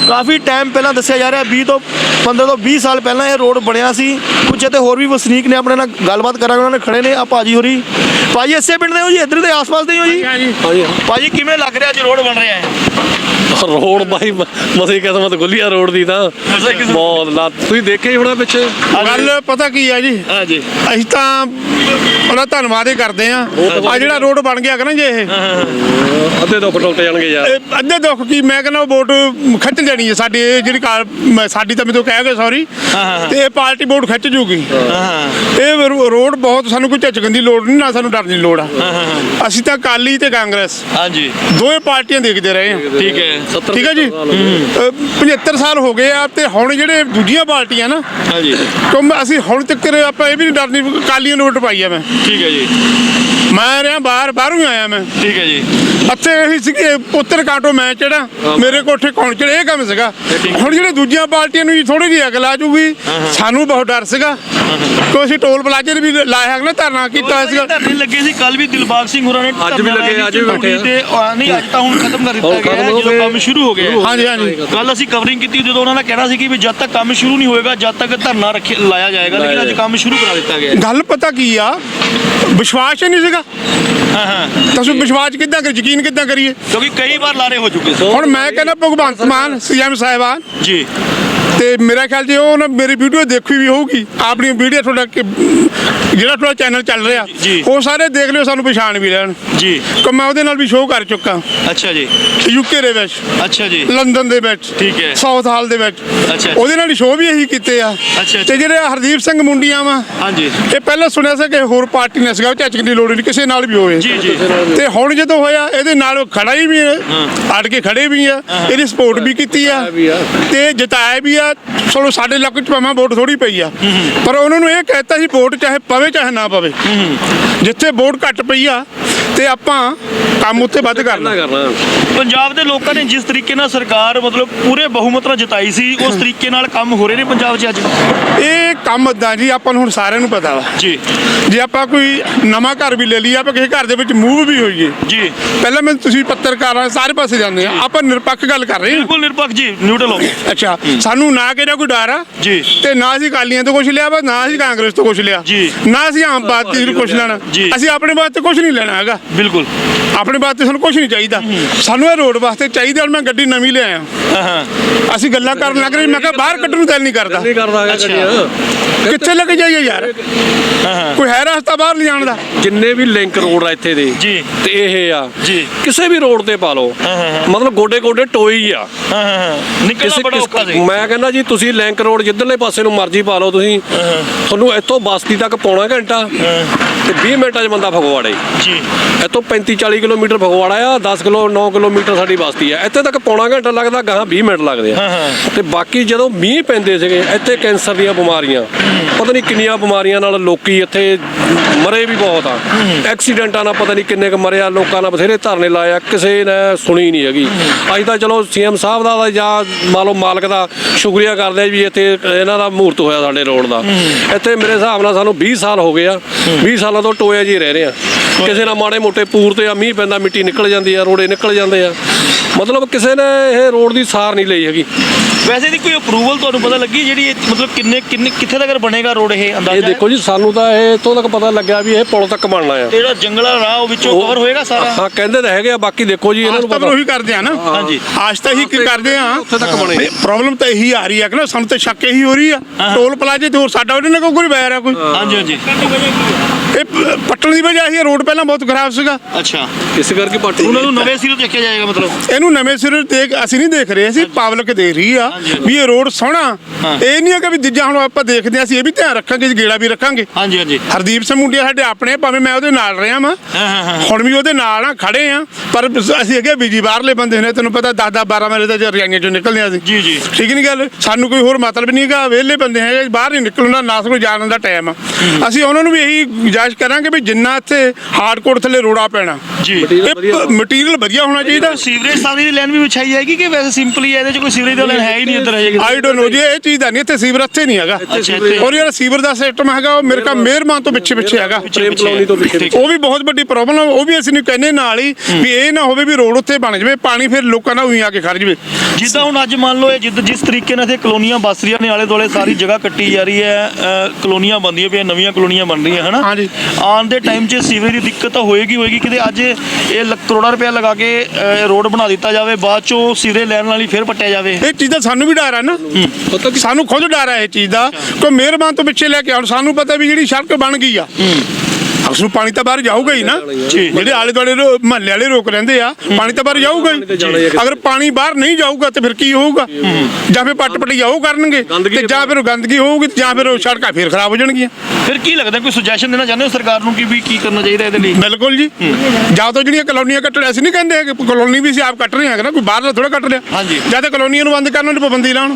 ਕਾਫੀ ਟਾਈਮ ਪਹਿਲਾਂ ਦੱਸਿਆ ਜਾ ਰਿਹਾ 20 ਤੋਂ 15 ਤੋਂ 20 ਸਾਲ ਪਹਿਲਾਂ ਇਹ ਰੋਡ ਬਣਿਆ ਸੀ। ਕੁਝ ਇੱਥੇ ਹੋਰ ਵੀ ਵਸਨੀਕ ਨੇ ਆਪਣੇ ਨਾਲ ਗੱਲਬਾਤ ਕਰਾਂਗੇ ਉਹਨਾਂ ਨੇ ਖੜੇ ਨੇ। ਆ ਭਾਜੀ ਹੋਰੀ। ਭਾਜੀ ਇਸੇ ਪਿੰਡ ਦੇ ਹੋ ਜੀ? ਇੱਧਰ ਦੇ ਆਸ-ਪਾਸ ਦੇ ਹੀ ਹੋ ਜੀ? ਹਾਂਜੀ। ਭਾਜੀ ਕਿਵੇਂ ਲੱਗ ਰਿਹਾ ਅੱਜ ਰੋਡ ਬਣ ਰਿਹਾ ਹੈ? ਰੋਡ ਬਾਈ ਮਸੇ ਕਿਸਮਤ ਗੁੱਲੀਆ ਰੋਡ ਦੀ ਤਾਂ। ਬਹੁਤ ਲਾ ਤੁਸੀਂ ਦੇਖਿਆ ਹੀ ਹੋਣਾ ਪਿੱਛੇ? ਗੱਲ ਪਤਾ ਕੀ ਆ ਜੀ? ਹਾਂਜੀ। ਅਸੀਂ ਤਾਂ ਉਹਨਾਂ ਧੰਨਵਾਦ ਹੀ ਕਰਦੇ ਆ ਆ ਜਿਹੜਾ ਰੋਡ ਬਣ ਗਿਆ ਕਿ ਨਾ ਜੇ ਇਹ? ਅੱਧੇ ਦੁੱਖ ਟੁੱਟ ਜਾਣਗੇ ਯਾਰ। ਇਹ ਅੱਧੇ ਦੁੱਖ ਕੀ? ਮੈਂ ਕਹਿੰਦਾ ਵੋਟ ਖਿੱਚ ਲੈਣੀ ਹੈ। ਸਾਡੀ ਇਹ ਜਿਹੜੀ ਸਾਡੀ ਤਾਂ ਮੈਨੂੰ ਕਹਿ ਗਏ ਸੌਰੀ ਤੇ ਇਹ ਪਾਰਟੀ ਵੋਟ ਖਿੱਚ ਜੂਗੀ। ਇਹ ਰੋਡ ਬਹੁਤ ਸਾਨੂੰ ਕੋਈ ਝਿਜਕਣ ਦੀ ਲੋੜ ਨਹੀਂ ਨਾ ਸਾਨੂੰ ਡਰਨ ਦੀ ਲੋੜ ਆ। ਅਸੀਂ ਤਾਂ ਅਕਾਲੀ ਤੇ ਕਾਂਗਰਸ। ਹਾਂਜੀ। ਦੋਵੇਂ ਪਾਰਟੀਆਂ ਦੇਖਦੇ ਰਹੇ ਹਾਂ। ਠੀਕ ਹੈ। ਠੀਕ ਹੈ ਜੀ। ਅ, 75 ਸਾਲ ਹੋ ਗਏ ਆ ਤੇ ਹੁਣ ਜਿਹੜੇ ਦੂਜੀਆਂ ਪਾਰਟੀਆਂ ਨਾ ਹਾਂਜੀ। ਕਿਉਂ ਅਸੀਂ ਹੁਣ ਤੱਕ ਆਪਾਂ ਇਹ ਵੀ ਨਹੀਂ ਡਰਨੀ ਅਕਾਲੀਆਂ ਨੂੰ ਵੋਟ ਪਾਈ ਆ ਮੈਂ। ਠੀਕ ਹੈ ਜੀ। ਮੈਂ ਰਿਹਾ ਬਾਹਰ ਬਾਹਰੋਂ ਹੀ ਆਇਆ ਮੈਂ। ਠੀਕ ਹੈ ਜੀ। ਅੱਥੇ ਇਹੀ ਸੀ ਕਿ ਪੁੱਤਰ ਕਾਟੋ ਮੈਂ ਚੜਾ ਮੇਰੇ ਕੋਠੇ ਕੌਣ ਚੜੇ ਇਹ ਕੰਮ ਸੀਗਾ। ਹੁਣ ਜਿਹੜੇ ਦੂਜੀਆਂ ਪਾਰਟੀਆਂ ਨੂੰ ਥੋੜੀ ਜਿਹੀ ਅਗਲ ਜੂਗੀ ਸਾਨੂੰ ਬਹੁਤ ਡਰ ਸੀਗਾ। ਕਿ ਅਸੀਂ ਟੋਲ ਪਲਾਜ਼ੇ 'ਤੇ ਵੀ ਲਾਇਆ ਨਾ ਧਰਨਾ ਕੀਤਾ ਹੋਇਆ ਸੀਗਾ ਧਰਨੇ ਲੱਗੇ ਸੀ ਕੱਲ ਵੀ ਦਿਲਬਾਗ ਸਿੰਘ ਹੋਰਾਂ ਨੇ ਅੱਜ ਵੀ ਲੱਗੇ, ਅੱਜ ਵੀ ਬੈਠੇ ਆ। ਤੇ ਨਹੀਂ ਅੱਜ ਤਾਂ ਹੁਣ ਖਤਮ ਕਰ ਦਿੱਤਾ ਗਿਆ ਹੈ, ਹੋ ਜਦੋਂ। ਕੰਮ ਸ਼ੁਰੂ ਹੋ ਗਿਆ ਹੈ। ਹਾਂਜੀ ਹਾਂਜੀ ਕੱਲ ਅਸੀਂ ਕਵਰਿੰਗ ਕੀਤੀ ਜਦੋਂ ਉਹਨਾਂ ਨੇ ਕਹਿਣਾ ਸੀ ਕਿ ਵੀ ਜਦ ਤੱਕ ਕੰਮ ਸ਼ੁਰੂ ਨਹੀਂ ਹੋਏਗਾ ਜਦ ਤੱਕ ਧਰਨਾ ਰੱਖਿਆ ਲਾਇਆ ਜਾਏਗਾ ਲੇਕਿਨ ਅੱਜ ਕੰਮ ਸ਼ੁਰੂ ਕਰਾ ਦਿੱਤਾ ਗਿਆ ਹੈ। ਗੱਲ ਪਤਾ ਕੀ ਆ ਵਿਸ਼ਵਾਸ ਹੀ ਨਹੀਂ ਸੀਗਾ ਹਾਂ ਹਾਂ ਤੁਸੀਂ ਵਿਸ਼ਵਾਸ ਕਿੱਦਾਂ ਕਰ ਯਕੀਨ ਕਿੱਦਾਂ ਕਰੀਏ ਕਿਉਂਕਿ ਕਈ ਵਾਰ ਲਾਰੇ ਹੋ ਚੁੱਕੇ ਸੀ ਹੁਣ ਮੈਂ ਕਹਿੰਦਾ ਭਗਵੰਤ ਮਾਨ ਸੀਐਮ ਸਾਹਿਬਾਨ ਜੀ ਤੇ ਮੇਰਾ ਖਿਆਲ ਜੇ ਉਹ ਨਾ ਮੇਰੀ ਵੀਡੀਓ ਦੇਖੀ ਵੀ ਹੋਊਗੀ ਆਪਣੀ ਵੀਡੀਓ ਤੁਹਾਡਾ ਕਿ- ਜਿਹੜਾ ਤੁਹਾਡਾ ਚੈਨਲ ਚੱਲ ਰਿਹਾ ਜੀ। ਉਹ ਸਾਰੇ ਦੇਖ ਲਿਓ ਸਾਨੂੰ ਪਛਾਣ ਵੀ ਲੈਣ। ਜੀ। ਕਿ ਮੈਂ ਉਹਦੇ ਨਾਲ ਵੀ ਸ਼ੋਅ ਕਰ ਚੁੱਕਾ। ਅੱਛਾ ਜੀ। ਯੂਕੇ ਦੇ ਵਿੱਚ। ਅੱਛਾ ਜੀ। ਲੰਡਨ ਦੇ ਵਿੱਚ। ਠੀਕ ਹੈ। ਸਾਊਥ ਹਾਲ ਦੇ ਵਿੱਚ। ਅੱਛਾ। ਉਹਦੇ ਨਾਲ ਹੀ ਸ਼ੋਅ ਵੀ ਇਹੀ ਕੀਤੇ ਆ। ਅੱਛਾ। ਤੇ ਜਿਹੜੇ ਹਰਦੀਪ ਸਿੰਘ ਮੁੰਡੀਆਂ ਵਾ ਹਾਂਜੀ। ਇਹ ਪਹਿਲਾਂ ਸੁਣਿਆ ਸੀ ਕਿ ਹੋਰ ਪਾਰਟੀ ਨੇ ਸੀਗਾ ਝਚਕ ਦੀ ਲੋੜ ਨਹੀਂ ਕਿਸੇ ਨਾਲ ਵੀ ਹੋਵੇ। ਜੀ, ਜੀ। ਤੇ ਹੁਣ ਜਦੋਂ ਹੋਇਆ ਇਹਦੇ ਨਾਲ ਉਹ ਖੜਾ ਹੀ ਵੀ ਹੈ। ਅੜ ਕੇ ਖੜੇ ਵੀ ਆ ਇਹਦੀ ਸਪੋਰਟ ਵੀ ਕੀਤੀ ਆ। ਤੇ ਜਿਤਾਇਆ ਵੀ ਆ ਚਲੋ ਸਾਡੇ ਇਲਾਕੇ ਚ ਭਾਵੇਂ ਵੋਟ ਥੋੜੀ ਪਈ ਆ। ਪਰ ਉਹਨਾਂ ਨੂੰ ਇਹ ਕਹਿਤਾ ਸੀ ਵੋਟ ਚਾਹੇ ਪਵੇ ਚਾਹੇ ਨਾ ਪਵੇ। ਜਿੱਥੇ ਵੋਟ ਘੱਟ ਪਈ ਆ ਤੇ ਆਪਾਂ ਕੰਮ ਉੱਥੇ ਵੱਧ ਕਰਨਾ। ਪੰਜਾਬ ਦੇ ਲੋਕਾਂ ਨੇ ਜਿਸ ਤਰੀਕੇ ਨਾਲ ਸਰਕਾਰ ਮਤਲਬ ਪੂਰੇ ਬਹੁਮਤ ਨਾਲ ਜਿਤਾਈ ਸੀ ਉਸ ਤਰੀਕੇ ਨਾਲ ਕੰਮ ਹੋ ਰਹੇ ਨੇ ਪੰਜਾਬ 'ਚ ਅੱਜ? ਇਹ ਕੰਮ ਏਦਾਂ ਜੀ ਆਪਾਂ ਨੂੰ ਹੁਣ ਸਾਰਿਆਂ ਨੂੰ ਪਤਾ ਵਾ। ਜੀ। ਜੇ ਆਪਾਂ ਕੋਈ ਨਵਾਂ ਘਰ ਵੀ ਲੈ ਲਈ ਆਪਾਂ ਕਿਸੇ ਘਰ ਦੇ ਵਿੱਚ ਮੂਵ ਵੀ ਹੋਈਏ। ਜੀ। ਪਹਿਲਾਂ ਮੈਂ ਤੁਸੀਂ ਪੱਤਰਕਾਰਾਂ ਸਾਰੇ ਪਾਸੇ ਜਾਂਦੇ ਆ ਆਪਾਂ ਨਿਰਪੱਖ ਗੱਲ ਕਰ ਰਹੇ ਹਾਂ। ਬਿਲਕੁਲ ਨਿਰਪੱਖ ਜੀ ਨਿਊਟਰਲ ਹੋ ਅੱਛਾ ਸਾਨੂੰ ਨਾ ਕਿਹੜਾ ਕੋਈ ਡਰ ਆ? ਜੀ। ਤੇ ਨਾ ਅਸੀਂ ਅਕਾਲੀਆਂ ਤੋਂ ਕੁਝ ਲਿਆ ਵਾ ਨਾ ਅਸੀਂ ਕਾਂਗਰਸ ਤੋਂ ਕੁਝ ਲਿਆ। ਜੀ। ਨਾ ਅਸੀਂ ਆਮ ਪਾਰਟੀ ਤੋਂ ਕੁਝ ਲੈਣਾ। ਅਸੀਂ ਆਪਣੇ ਵਾਸਤੇ ਕੁਝ ਨਹੀਂ ਲੈਣਾ ਹੈਗਾ। ਬਿਲਕੁਲ। ਆਪਣੇ ਵਾਸਤੇ ਸਾਨੂੰ ਕੁਝ ਨਹੀਂ ਚਾਹੀਦਾ। ਸਾਨੂੰ ਇਹ ਰੋਡ ਵਾਸਤੇ ਚਾਹੀਦਾ ਮੈਂ ਗੱਡੀ ਨਵੀਂ ਲਿਆਇਆ ਹਾਂ ਹਾਂ। ਅਸੀਂ ਗੱਲਾਂ ਕਰਨ ਲੱਗ ਰਹੇ ਮੈਂ ਕਿਹਾ ਬਾਹਰ ਕੱਢਣ ਨੂੰ ਦਿਲ ਨਹੀਂ ਕਰਦਾ। ਨਹੀਂ ਕਰਦਾ ਹੈਗਾ। ਗੱਡੀਆਂ ਕਿੱਥੇ ਲੱਗ ਜਾਈਏ ਯਾਰ? ਕੋਈ ਹੈ ਰਸਤਾ ਬਾਹਰ ਲਿਜਾਣ ਦਾ? ਜਿੰਨੇ ਵੀ ਲਿੰਕ ਰੋਡ ਆ ਇੱਥੇ ਦੇ ਜੀ। ਤੇ ਇਹ ਆ। ਜੀ। ਕਿਸੇ ਵੀ ਰੋਡ ਤੇ ਪਾ ਲਓ। ਹਾਂ, ਹਾਂ। ਮਤਲਬ ਗੋਡੇ ਗੋਡੇ ਟੋਈ ਆ। ਹਾਂ ਹਾਂ ਹਾਂ। ਨਿਕਲਣਾ ਬੜਾ ਔਖਾ ਸੀ। ਮੈਂ ਕਹਿੰਦਾ ਜੀ ਤੁਸੀਂ ਲਿੰਕ ਰੋਡ ਜਿੱਧਰਲੇ ਪਾਸੇ ਨੂੰ ਮਰਜ਼ੀ ਪਾ ਲਓ ਤੁਸੀਂ। ਤੁਹਾਨੂੰ ਇੱਥੋਂ ਬਸਤੀ ਤੱਕ ਪੌਣਾ ਘੰਟਾ ਤੇ 20 ਮਿੰਟਾਂ 'ਚ ਬੰਦਾ ਫਗਵਾੜੇ। ਜੀ। ਇੱਥੋਂ 35 40 ਕਿਲੋਮੀਟਰ ਫਗਵਾੜਾ ਆ 10 ਕਿਲੋ 9 ਕਿਲੋਮੀਟਰ ਸਾਡੀ ਬਸਤੀ ਆ। ਇੱਥੇ ਤੱਕ ਪੌਣਾ ਘੰਟਾ ਲੱਗਦਾ ਗਾਹਾਂ 20 ਮਿੰਟ ਲੱਗਦੇ ਆ। ਤੇ ਬਾਕੀ ਜਦੋਂ ਮੀਂਹ ਪੈਂਦੇ ਸੀਗੇ ਇੱਥੇ ਕੈਂਸਰ ਦੀਆਂ ਬਿਮਾਰੀਆਂ ਪਤਾ ਨਹੀਂ ਕਿੰਨੀਆਂ ਬਿਮਾਰੀਆਂ ਨਾਲ ਲੋਕੀ ਇੱਥੇ ਮਰੇ ਵੀ ਬਹੁਤ ਆ। ਐਕਸੀਡੈਂਟਾਂ ਨਾਲ ਪਤਾ ਨਹੀਂ ਕਿੰਨੇ ਕ ਮਰੇ ਆ ਲੋਕਾਂ ਨਾਲ ਬਥੇਰੇ ਧਰਨੇ ਲਾਏ ਆ ਕਿਸੇ ਨੇ ਸੁਣੀ ਨਹੀਂ ਹੈਗੀ। ਅੱਜ ਤਾਂ ਚਲੋ ਸੀਐਮ ਸਾਹਿਬ ਦਾ ਜਾਂ ਮੰਨ ਲਓ ਮਾਲਕ ਦਾ ਸ਼ੁਕਰੀਆ ਕਰਦੇ ਆ ਵੀ ਇੱਥੇ ਇਹਨਾਂ ਦਾ ਮਹੂਰਤ ਹੋਇਆ ਸਾਡੇ ਰੋਡ ਦਾ। ਇੱਥੇ ਮੇਰੇ ਹਿਸਾਬ ਨਾਲ ਸਾਨੂੰ 20 ਸਾਲ ਹੋ ਗਏ ਆ। 20 ਸਾਲਾਂ ਤੋਂ ਟੋਏ ਜੀ ਰਹਿ ਰਹੇ ਆ। ਕਿਸੇ ਨਾਲ ਮਾੜੇ ਮੋਟੇ ਪੂਰ ਤੇ ਆ, ਮੀਂਹ ਪੈਂਦਾ, ਮਿੱਟੀ ਨਿਕਲ ਜਾਂਦੀ ਆ, ਰੋੜੇ ਨਿਕਲ ਜਾਂਦੇ ਆ। ਮਤਲਬ ਕਿਸੇ ਨੇ ਇਹ ਰੋਡ ਦੀ ਸਾਰ ਨਹੀਂ ਲਈ ਹੈਗੀ। ਵੈਸੇ ਦੀ ਕੋਈ ਅਪਰੂਵਲ ਤੁਹਾਨੂੰ ਪਤਾ ਲੱਗੀ ਜਿਹੜੀ ਇਹ ਮਤਲਬ ਕਿੰਨੇ ਕਿੰਨੇ ਕਿੱਥੇ ਤੱਕ ਬਣੇਗਾ ਰੋਡ ਇਹ ਅੰਦਾਜ਼ਾ? ਇਹ ਦੇਖੋ ਜੀ ਸਾਨੂੰ ਤਾਂ ਇਹ ਇੱਥੋਂ ਤੱਕ ਪਤਾ ਲੱਗਿਆ ਵੀ ਇਹ ਪੁਲ ਤੱਕ ਬਣਨਾ ਆ। ਤੇ ਜਿਹੜਾ ਜੰਗਲਾ ਰਾਹ ਉਹ ਵਿੱਚੋਂ ਕਵਰ ਹੋਏਗਾ ਸਾਰਾ? ਹਾਂ ਕਹਿੰਦੇ ਤਾਂ ਹੈਗੇ ਆ ਬਾਕੀ ਦੇਖੋ ਜੀ ਇਹਨਾਂ ਨੂੰ ਪਤਾ। ਉਹੀ ਕਰਦੇ ਆ ਨਾ। ਹਾਂਜੀ। ਆਸਤਾ ਹੀ ਕੀ ਕਰਦੇ ਆ। ਉੱਥੇ ਤੱਕ ਬਣੇ। ਪ੍ਰੋਬਲਮ ਤਾਂ ਇਹੀ ਆ ਰਹੀ ਹੈ ਕਿ ਨਾ ਸਾਨੂੰ ਤਾਂ ਸ਼ੱਕ ਇਹੀ ਹੋ ਰਹੀ ਆ। ਟੋਲ ਪਲਾਜ਼ੇ ਤੇ ਹੋਰ ਸਾਡਾ ਉਹਦੇ ਨਾਲ ਕੋਈ ਵੈਰ ਆ ਕੋਈ। ਹਾਂਜੀ ਹਾਂਜੀ। ਇਹ ਪੱਟਣ ਦੀ ਵਜ੍ਹਾ ਇਹ ਰੋਡ ਪਹਿਲਾਂ ਬਹੁਤ ਖਰਾਬ ਸੀਗਾ। ਅੱਛਾ। ਇਸ ਕਰਕੇ ਪੱਟ ਉਹਨਾਂ ਨੂੰ ਨਵੇਂ ਸਿਰੋਂ ਦੇਖਿਆ ਜਾਏਗਾ ਮਤਲਬ? ਇਹਨੂੰ ਨਵੇਂ ਸਿਰੇ ਦੇਖ ਅਸੀਂ ਨਹੀਂ ਦੇਖ ਰਹੇ ਅਸੀਂ ਪਬਲਿਕ ਦੇਖ ਰਹੀ ਆ। ਵੀ ਇਹ ਰੋਡ ਸੋਹਣਾ। ਹਾਂ। ਇਹ ਨਹੀਂ ਹੈ ਕਿ ਵੀ ਦੂਜਾ ਹੁਣ ਆਪਾਂ ਦੇਖਦੇ ਹਾਂ ਅਸੀਂ ਇਹ ਵੀ ਧਿਆਨ ਰੱਖਾਂਗੇ ਜੀ ਗੇੜਾ ਵੀ ਰੱਖਾਂਗੇ। ਹਾਂਜੀ ਹਾਂਜੀ। ਹਰਦੀਪ ਸਿੰਘ ਮੁੰਡਿਆ ਸਾਡੇ ਆਪਣੇ ਭਾਵੇਂ ਮੈਂ ਉਹਦੇ ਨਾਲ ਰਿਹਾ ਵਾਂ। ਹਾਂ, ਹਾਂ, ਹਾਂ। ਹੁਣ ਵੀ ਉਹਦੇ ਨਾਲ ਆ ਖੜੇ ਆ। ਪਰ ਅਸੀਂ ਅੱਗੇ ਬੀਜੀ ਬਾਹਰਲੇ ਬੰਦੇ ਨੇ ਤੈਨੂੰ ਪਤਾ 10 10 12 ਮੇਰੇ ਤਾਂ ਰਜਾਈਆਂ ਚੋਂ ਨਿਕਲਦੇ ਆ ਅਸੀਂ। ਜੀ, ਜੀ। ਠੀਕ ਨਹੀਂ ਗੱਲ? ਸਾਨੂੰ ਕੋਈ ਹੋਰ ਮਤਲਬ ਨਹੀਂ ਹੈਗਾ ਵਿਹਲੇ ਬੰਦੇ ਹੈਗੇ ਬਾਹਰ ਨਹੀਂ ਨਿਕਲਣਾ ਨਾ ਕੋਈ ਜਾਣ ਦਾ ਟਾਈਮ ਆ। ਅਸੀਂ ਉਹਨਾਂ ਨੂੰ ਵੀ ਇਹੀ ਗੁਜ਼ਾਰਿਸ਼ ਕਰਾਂਗੇ ਵੀ ਜਿੰਨਾ ਇੱਥੇ ਹਾਰਡਕੋਰ ਥੱਲੇ ਰੋੜਾ ਪੈਣਾ। ਜੀ। ਮਟੀਰੀਅਲ ਵਧੀਆ ਹੋਣਾ। ਚਾਹੀਦਾ। ਸੀਵਰੇਜ ਸਾਰੀ ਦੀ ਲਾਈਨ ਵੀ ਵਿਛਾਈ ਜਾਏਗੀ ਕਿ ਵੈਸੇ ਸਿੰਪਲੀ ਇਹਦੇ ਚ ਕੋਈ ਸੀਵਰੇਜ ਦਾ ਲਾਈਨ ਹੈ ਹੀ ਨਹੀਂ ਇੱਧਰ ਹਜੇ ਆਈ ਡੋਨਟ ਨੋ ਜੀ ਇਹ ਚੀਜ਼ ਦਾ ਨਹੀਂ ਇੱਥੇ ਸੀਵਰ ਇੱਥੇ ਨਹੀਂ ਹੈਗਾ। ਔਰ ਯਾਰ ਸੀਵਰ ਦਾ ਸਿਸਟਮ ਹੈਗਾ ਉਹ ਮੇਰੇ ਕਾ ਮਿਹਰਮਾਨ ਤੋਂ ਪਿੱਛੇ ਪਿੱਛੇ ਹੈਗਾ। ਪ੍ਰੇਮ ਕਲੋਨੀ ਤੋਂ ਪਿੱਛੇ ਉਹ ਵੀ ਬਹੁਤ ਵੱਡੀ ਪ੍ਰੋਬਲਮ ਹੈ ਉਹ ਵੀ ਅਸੀਂ ਨੂੰ ਕਹਿੰਦੇ ਨਾਲ ਹੀ ਵੀ ਇਹ ਨਾ ਹੋਵੇ ਵੀ ਰੋਡ ਉੱਤੇ ਬਣ ਜਾਵੇ ਪਾਣੀ ਫਿਰ ਲੋਕਾਂ ਨਾਲ ਉਹੀ ਆ ਕੇ ਖੜ ਜਾਵੇ। ਜਿੱਦਾਂ ਹੁਣ ਅੱਜ ਮੰਨ ਲਓ ਇਹ ਜਿੱਦ ਜਿਸ ਤਰੀਕੇ ਨਾਲ ਇੱਥੇ ਕਲੋਨੀਆਂ ਬਸ ਰਹੀਆਂ ਨੇ ਆਲੇ ਦੁਆਲੇ ਸਾਰੀ ਜਗ੍ਹਾ ਕੱਟੀ ਜਾ ਰਹੀ ਹੈ ਕਲੋਨੀਆਂ ਬਣਦੀਆਂ ਪਈਆਂ ਨਵੀਆਂ ਕਲੋਨੀਆਂ ਬਣ ਰਹੀਆਂ ਹਨਾ? ਹਾਂਜੀ। ਆਉਣ ਦੇ ਟਾਈਮ 'ਚ ਸੀਵਰੇਜ ਦੀ ਦਿੱਕਤ ਤਾਂ ਹੋਏਗੀ ਹੋਏਗੀ ਕਿਤੇ ਅੱਜ ਇਹ ਲੱਖ ਕਰੋੜਾਂ ਰੁਪਏ ਲਗਾ ਕੇ ਰੋਡ ਬਣਾ ਦਿੱਤਾ ਜਾਵੇ ਬਾਅਦ 'ਚੋਂ ਸੀਵਰੇਜ ਲੈਣ ਵਾਲੀ ਫਿਰ ਪੱਟਿਆ ਜਾਵੇ। ਇਹ ਚੀਜ਼ ਸਾਨੂੰ ਵੀ ਡਰ ਹੈ ਨਾ। ਸਾਨੂੰ ਖੁਦ ਡਰ ਹੈ ਇਹ ਚੀਜ਼ ਦਾ। ਕੋਈ ਮਿਹਰਬਾਨ ਤੋਂ ਪਿੱਛੇ ਲੈ ਕੇ ਆਉਣ। ਸਾਨੂੰ ਪਤਾ ਵੀ ਜਿਹੜੀ ਸੜਕ ਬਣ ਗਈ ਆ। ਉਸ ਨੂੰ ਪਾਣੀ ਤਾਂ ਬਾਹਰ ਜਾਊਗਾ ਹੀ ਨਾ। ਜਿਹੜੇ ਆਲੇ ਦੁਆਲੇ ਮਹੱਲੇ ਵਾਲੇ ਰੋਕ ਰਹਿੰਦੇ ਆ ਪਾਣੀ ਤਾਂ ਬਾਹਰ ਜਾਊਗਾ ਹੀ। ਅਗਰ ਪਾਣੀ ਬਾਹਰ ਨਹੀਂ ਜਾਊਗਾ ਤੇ ਫਿਰ ਕੀ ਹੋਊਗਾ? ਜਾਂ ਫਿਰ ਪੱਟ ਪੱਟੀ ਜਾਊ ਕਰਨਗੇ ਤੇ ਜਾਂ ਫਿਰ ਗੰਦਗੀ ਹੋਊਗੀ ਤੇ ਜਾਂ ਫਿਰ ਸੜਕਾਂ ਫਿਰ ਖਰਾਬ ਹੋ ਜਾਣਗੀਆਂ। ਫਿਰ ਕੀ ਲੱਗਦਾ ਕੋਈ ਸੁਜੈਸ਼ਨ ਦੇਣਾ ਚਾਹੁੰਦੇ ਹੋ ਸਰਕਾਰ ਨੂੰ ਕਿ ਵੀ ਕੀ ਕਰਨਾ ਚਾਹੀਦਾ ਇਹਦੇ ਲਈ? ਬਿਲਕੁਲ ਜੀ। ਜਾਂ ਤਾਂ ਜਿਹੜੀਆਂ ਕਲੋਨੀਆਂ ਕੱਟਣ ਅਸੀਂ ਨਹੀਂ ਕਹਿੰਦੇ ਕਿ ਕਲੋਨੀ ਵੀ ਅਸੀਂ ਆਪ ਕੱਟ ਰਹੇ ਹਾਂ ਨਾ ਕੋਈ ਬਾਹਰ ਥੋੜਾ ਕੱਟ ਲਿਆ। ਹਾਂਜੀ। ਜਾਂ ਤਾਂ ਕਲੋਨੀਆਂ ਨੂੰ ਬੰਦ ਕਰਨ ਨੂੰ ਪਾਬੰਦੀ ਲਾਉਣ।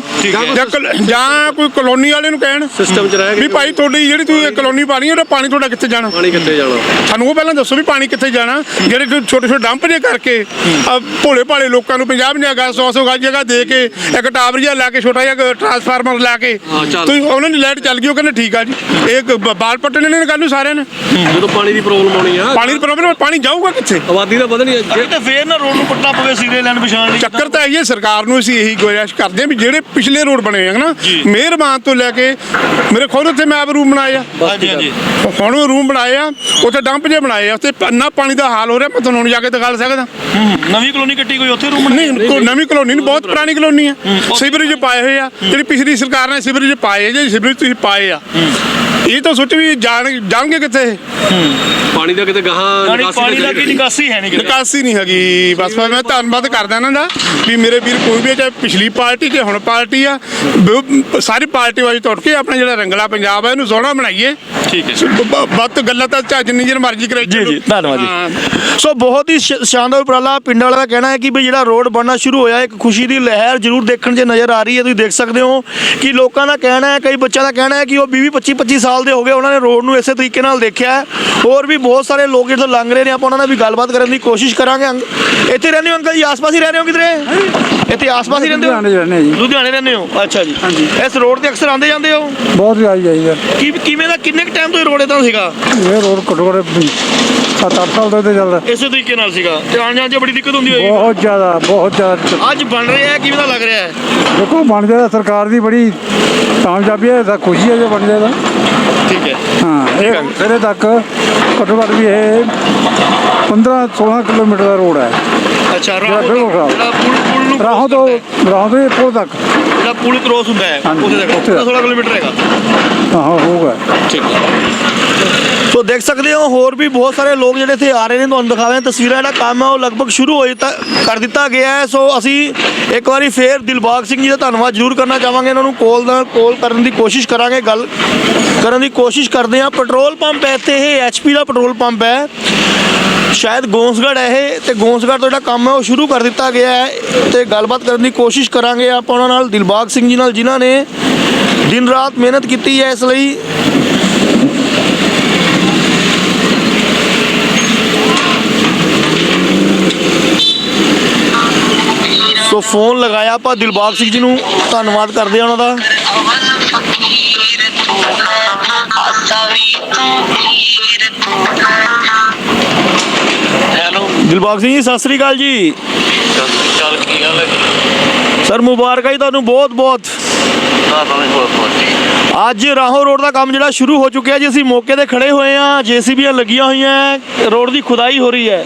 ਜਾਂ ਕੋਈ ਕਲੋਨੀ ਵਾਲੇ ਨੂੰ ਕਹਿਣ ਸਿਸਟਮ ਚ ਰਹਿ ਵੀ ਭਾਈ ਤੁਹਾਡੀ ਜਿਹੜੀ ਤੁਸੀਂ ਇਹ ਕਲੋਨੀ ਪਾਣੀ ਉਹਦਾ ਪਾਣੀ ਤੁਹਾਡਾ ਕਿੱਥੇ ਜਾਣਾ? ਕਿੱਥੇ ਜਾਣਾ? ਸਾਨੂੰ ਉਹ ਪਹਿਲਾਂ ਦੱਸੋ ਵੀ ਪਾਣੀ ਕਿੱਥੇ ਜਾਣਾ? ਜਿਹੜੇ ਛੋਟੇ ਛੋਟੇ ਡੰਪ ਜੇ ਕਰਕੇ। ਆਹ ਭੋਲੇ ਭਾਲੇ ਲੋਕਾਂ ਨੂੰ 50 50 ਗਾ 100 100 ਗਾ ਜਗ੍ਹਾ ਦੇ ਕੇ ਇੱਕ ਟਾਵਰ ਜਿਹਾ ਲਾ ਕੇ ਛੋਟਾ ਜਿਹਾ ਟਰਾਂਸਫਾਰਮਰ ਲਾ ਕੇ। ਹਾਂ, ਚੱਲ। ਤੁਸੀਂ ਉਹਨਾਂ ਦੀ ਲਾਈਟ ਚੱਲ ਗਈ ਉਹ ਕਹਿੰਦੇ ਠੀਕ ਆ ਜੀ। ਇਹ ਕ- ਬ- ਬਾਲ ਪੱਟਣੇ ਨੇ ਕੱਲ ਨੂੰ ਸਾਰਿਆਂ ਨੇ। ਜਦੋਂ ਪਾਣੀ ਦੀ ਪ੍ਰੋਬਲਮ ਆਉਣੀ ਆ। ਪਾਣੀ ਦੀ ਪ੍ਰੋਬਲਮ ਪਾਣੀ ਜਾਊਗਾ ਕਿੱਥੇ? ਆਬਾਦੀ ਤਾਂ ਵਧਣੀ ਆ। ਤੇ ਫੇਰ ਨਾ ਰੋਡ ਨੂੰ ਪੱਟਣਾ ਪਵੇ ਸੀਵਰੇਜ ਲਾਈਨ ਵਿਛਾਉਣ ਲਈ। ਚੱਕਰ ਤਾਂ ਇਹ ਹੈ ਸਰਕਾਰ ਨੂੰ ਅਸੀਂ ਇਹੀ ਗੁਜ਼ਾਰਿਸ਼ ਕਰਦੇ ਹਾਂ ਵੀ ਜਿਹੜੇ ਪਿਛਲੇ ਰੋਡ ਬਣੇ ਹੋਏ ਆ ਨਾ। ਮਿਹਰਬਾਨ ਤੋਂ ਲੈ ਕੇ ਮੇਰੇ ਖੁਦ ਉੱਥੇ ਮੈਂ ਆਪ ਰੂਮ ਬਣਾਇਆ। ਹਾਂਜੀ ਹਾਂਜੀ। ਹੁਣ ਉਹ ਰੂਮ ਬਣਾਏ ਆ ਉੱਥੇ ਡੰਪ ਜੇ ਬਣਾਏ ਆ ਉੱਥੇ ਇੰਨਾ ਪਾਣੀ ਦਾ ਹਾਲ ਹੋ ਰਿਹਾ ਮੈਂ ਤੁਹਾਨੂੰ ਹੁਣ ਜਾ ਕੇ ਦਿਖਾ ਸਕਦਾ। ਨਵੀਂ ਕਲੋਨੀ ਕੱਟੀ ਕੋਈ ਉੱਥੇ ਰੂਮ ਨਹੀਂ ਕੋਈ ਨਵੀਂ ਕਲੋਨੀ ਨਹੀਂ ਬਹੁਤ ਪੁਰਾਣੀ ਕਲੋਨੀ ਆ। ਸੀਵਰੇਜ ਪਾਏ ਹੋਏ ਆ ਜਿਹੜੀ ਪਿਛਲੀ ਸਰਕਾਰ ਨੇ ਸੀਵਰੇਜ ਪਾਏ ਆ ਜੇ ਸੀਵਰੇਜ ਤੁਸੀਂ ਪਾਏ ਆ। ਇਹ ਤਾਂ ਸੋਚ ਵੀ ਜਾਣ ਜਾਣਗੇ ਕਿੱਥੇ? ਪਾਣੀ ਦਾ ਕਿਤੇ ਗਾਹਾਂ ਪਾਣੀ ਨਿਕਾਸੀ ਪਾਣੀ ਦਾ ਤਾਂ ਕੀ ਨਿਕਾਸੀ ਹੈ ਨਹੀਂ ਕਿਤੇ। ਨਿਕਾਸੀ ਨਹੀਂ ਹੈਗੀ। ਬਸ ਮੈਂ ਧੰਨਵਾਦ ਕਰਦਾ ਇਹਨਾਂ ਦਾ ਵੀ ਮੇਰੇ ਵੀਰ ਕੋਈ ਵੀ ਚਾਹੇ ਪਿਛਲੀ ਪਾਰਟੀ ਕਿ ਹੁਣ ਪਾਰਟੀ ਆ ਸਾਰੀ ਪਾਰਟੀ ਵਾਜ ਟੁੱਟ ਕੇ ਆਪਣਾ ਜਿਹੜਾ ਰੰਗਲਾ ਪੰਜਾਬ ਹੈ ਇਹਨੂੰ ਸੋਹਣਾ ਬਣਾਈਏ। ਠੀਕ ਹੈ ਬ- ਬ- ਵੱਧ ਗੱਲਾਂ ਤਾਂ ਚਾਹੇ ਜਿੰਨੀ ਜਨ ਮਰਜ਼ੀ ਕਰਾਈ ਜੀ, ਜੀ, ਧੰਨਵਾਦ ਜੀ। ਸੋ ਬਹੁਤ ਹੀ ਸ਼ਾਨਦਾਰ ਉਪਰਾਲਾ ਪਿੰਡ ਵਾਲਾ ਦਾ ਕਹਿਣਾ ਹੈ ਕਿ ਵੀ ਜਿਹੜਾ ਰੋਡ ਬਣਨਾ ਸ਼ੁਰੂ ਹੋਇਆ ਇੱਕ ਖੁਸ਼ੀ ਦੀ ਲਹਿਰ ਜ਼ਰੂਰ ਦੇਖਣ 'ਚ ਨਜ਼ਰ ਆ ਰਹੀ ਹੈ। ਤੁਸੀਂ ਦੇਖ ਸਕਦੇ ਹੋ ਕਿ ਲੋਕਾਂ ਦਾ ਕਹਿਣਾ ਹੈ ਕਈ ਬੱਚਿਆਂ ਦਾ ਕਹਿਣਾ ਹੈ ਕਿ ਉਹ 20 25 25 ਸਾਲ ਦੇ ਹੋ ਗਏ ਉਹਨਾਂ ਨੇ ਰੋਡ ਨੂੰ ਇਸੇ ਤਰੀਕੇ ਨਾਲ ਦੇਖਿਆ ਹੋਰ ਵੀ ਬਹੁਤ ਸਾਰੇ ਲੋਕ ਇੱਥੋਂ ਲੰਘ ਰਹੇ ਨੇ ਆਪਾਂ ਉਹਨਾਂ ਨਾਲ ਵੀ ਗੱਲਬਾਤ ਕਰਨ ਦੀ ਕੋਸ਼ਿਸ਼ ਕਰਾਂਗੇ। ਇੱਥੇ ਰਹਿੰਦੇ ਹੋ ਅੰਕਲ ਜੀ? ਆਸ-ਪਾਸ ਹੀ ਰਹਿ ਰਹੇ ਹੋ ਕਿਧਰੇ? ਇੱਥੇ ਆਸ-ਪਾਸ ਹੀ ਰਹਿੰਦੇ ਹੋ? ਲੁਧਿਆਣੇ ਰਹਿੰਦੇ ਜੀ। ਲੁਧਿਆਣੇ ਰਹਿੰਦੇ ਹੋ? ਅੱਛਾ ਜੀ। ਇਸ ਰੋਡ ਤੇ ਅਕਸਰ ਆਉਂਦੇ ਜਾਂਦੇ ਹੋ? ਬਹੁਤ ਆਈ ਜਾਈਦਾ ਕੀ ਕਿਵੇਂ ਦਾ ਕਿੰਨੇ ਕੁ ਟਾਈਮ ਤੋਂ ਇਹ ਰੋਡ ਇਦਾਂ ਸੀਗਾ? ਇਹ ਰੋਡ ਘੱਟੋ ਘੱਟ 7-8 ਸਾਲ ਤੋਂ ਤੇ ਚੱਲਦਾ ਇਸੇ ਤਰੀਕੇ ਨਾਲ ਸੀਗਾ। ਤੇ ਆਉਣ ਜਾਣ 'ਚ ਬੜੀ ਦਿੱਕਤ ਹੁੰਦੀ ਹੋਏਗੀ। ਬਹੁਤ ਜ਼ਿਆਦਾ ਬਹੁਤ ਜ਼ਿਆਦਾ ਅੱਜ ਬਣ ਰਿਹਾ ਹੈ ਕਿਵੇਂ ਦਾ ਲੱਗ ਰਿਹਾ ਹੈ? ਦੇਖੋ ਬਣ ਜਾਏਗਾ ਸਰਕਾਰ ਦੀ ਬੜੀ ਕਾਮਯਾਬੀ ਹੈ ਤਾਂ ਖੁਸ਼ੀ ਹੈ ਜੇ ਬਣ ਜਾਏਗਾ ਠੀਕ ਹੈ। ਹਾਂ ਇਹ ਸਿਰੇ ਤੱਕ ਘੱਟੋ ਘੱਟ ਵੀ ਇਹ 15-16 ਕਿਲੋਮੀਟਰ ਦਾ ਰੋਡ ਹੈ। ਅੱਛਾ। ਜਿਹੜਾ ਪੁਲ ਪੁਲ ਨੂੰ ਰਾਹੋਂ ਤੋਂ ਰਾਹੋਂ ਤੋਂ ਇੱਥੋਂ ਤੱਕ। ਜਿਹੜਾ ਪੁਲ ਕ੍ਰੋਸ ਹੁੰਦਾ ਹੈ ਉੱਥੇ ਤੱਕ। 16 ਕਿਲੋਮੀਟਰ ਹੈਗਾ। ਹਾਂ ਹੋਊਗਾ। ਸੋ ਦੇਖ ਸਕਦੇ ਹੋ, ਹੋਰ ਵੀ ਬਹੁਤ ਸਾਰੇ ਲੋਕ ਜਿਹੜੇ ਇੱਥੇ ਆ ਰਹੇ ਨੇ, ਤੁਹਾਨੂੰ ਦਿਖਾ ਰਹੇ ਹਾਂ ਤਸਵੀਰਾਂ ਜਿਹੜਾ ਕੰਮ ਹੈ ਉਹ ਲਗਭਗ ਸ਼ੁਰੂ ਹੋ ਦਿੱਤਾ ਕਰ ਦਿੱਤਾ ਗਿਆ ਹੈ। ਸੋ ਅਸੀਂ ਇੱਕ ਵਾਰੀ ਫੇਰ ਦਿਲਬਾਗ ਸਿੰਘ ਜੀ ਦਾ ਧੰਨਵਾਦ ਜ਼ਰੂਰ ਕਰਨਾ ਚਾਹਾਂਗੇ, ਇਹਨਾਂ ਨੂੰ ਕੋਲ ਦਾ, ਕੋਲ ਕਰਨ ਦੀ ਕੋਸ਼ਿਸ਼ ਕਰਾਂਗੇ, ਗੱਲ ਕਰਨ ਦੀ ਕੋਸ਼ਿਸ਼ ਕਰਦੇ ਹਾਂ। ਪੈਟਰੋਲ ਪੰਪ ਹੈ ਇੱਥੇ, ਇਹ ਐਚਪੀ ਦਾ ਪੈਟਰੋਲ ਪੰਪ ਹੈ। ਸ਼ਾਇਦ ਗੋਂਸਗੜ ਹੈ ਇਹ, ਤੇ ਗੋਂਸਗੜ ਤੋਂ ਜਿਹੜਾ ਕੰਮ ਹੈ, ਉਹ ਸ਼ੁਰੂ ਕਰ ਦਿੱਤਾ ਗਿਆ ਹੈ। ਤੇ ਗੱਲਬਾਤ ਕਰਨ ਦੀ ਕੋਸ਼ਿਸ਼ ਕਰਾਂਗੇ ਆਪਾਂ ਉਹਨਾਂ ਨਾਲ, ਦਿਲਬਾਗ ਸਿੰਘ ਜੀ ਨਾਲ, ਜਿਨ੍ਹਾਂ ਨੇ ਦਿਨ ਰਾਤ ਮਿਹਨਤ ਕੀਤੀ ਹੈ ਇਸ ਲਈ। ਸੋ ਫੋਨ ਲਗਾਇਆ ਆਪਾਂ ਦਿਲਬਾਗ ਸਿੰਘ ਜੀ ਨੂੰ ਧੰਨਵਾਦ ਕਰਦੇ ਆ ਉਹਨਾਂ ਦਾ। ਦਿਲਬਾਗ ਸਿੰਘ ਜੀ ਸਤਿ ਸ੍ਰੀ ਅਕਾਲ ਜੀ। ਚੱਲ ਕੀ ਗੱਲ ਹੈ ਸਰ ਮੁਬਾਰਕਾਂ ਜੀ ਤੁਹਾਨੂੰ ਬਹੁਤ ਬਹੁਤ। ਅੱਜ ਰਾਹੋਂ ਰੋਡ ਦਾ ਕੰਮ ਜਿਹੜਾ ਸ਼ੁਰੂ ਹੋ ਚੁੱਕਿਆ ਜੀ ਅਸੀਂ ਮੌਕੇ ਤੇ ਖੜੇ ਹੋਏ ਆ ਜੀਸੀਬੀਆਂ ਲੱਗੀਆਂ ਹੋਈਆਂ ਰੋਡ ਦੀ ਖੁਦਾਈ ਹੋ ਰਹੀ ਹੈ।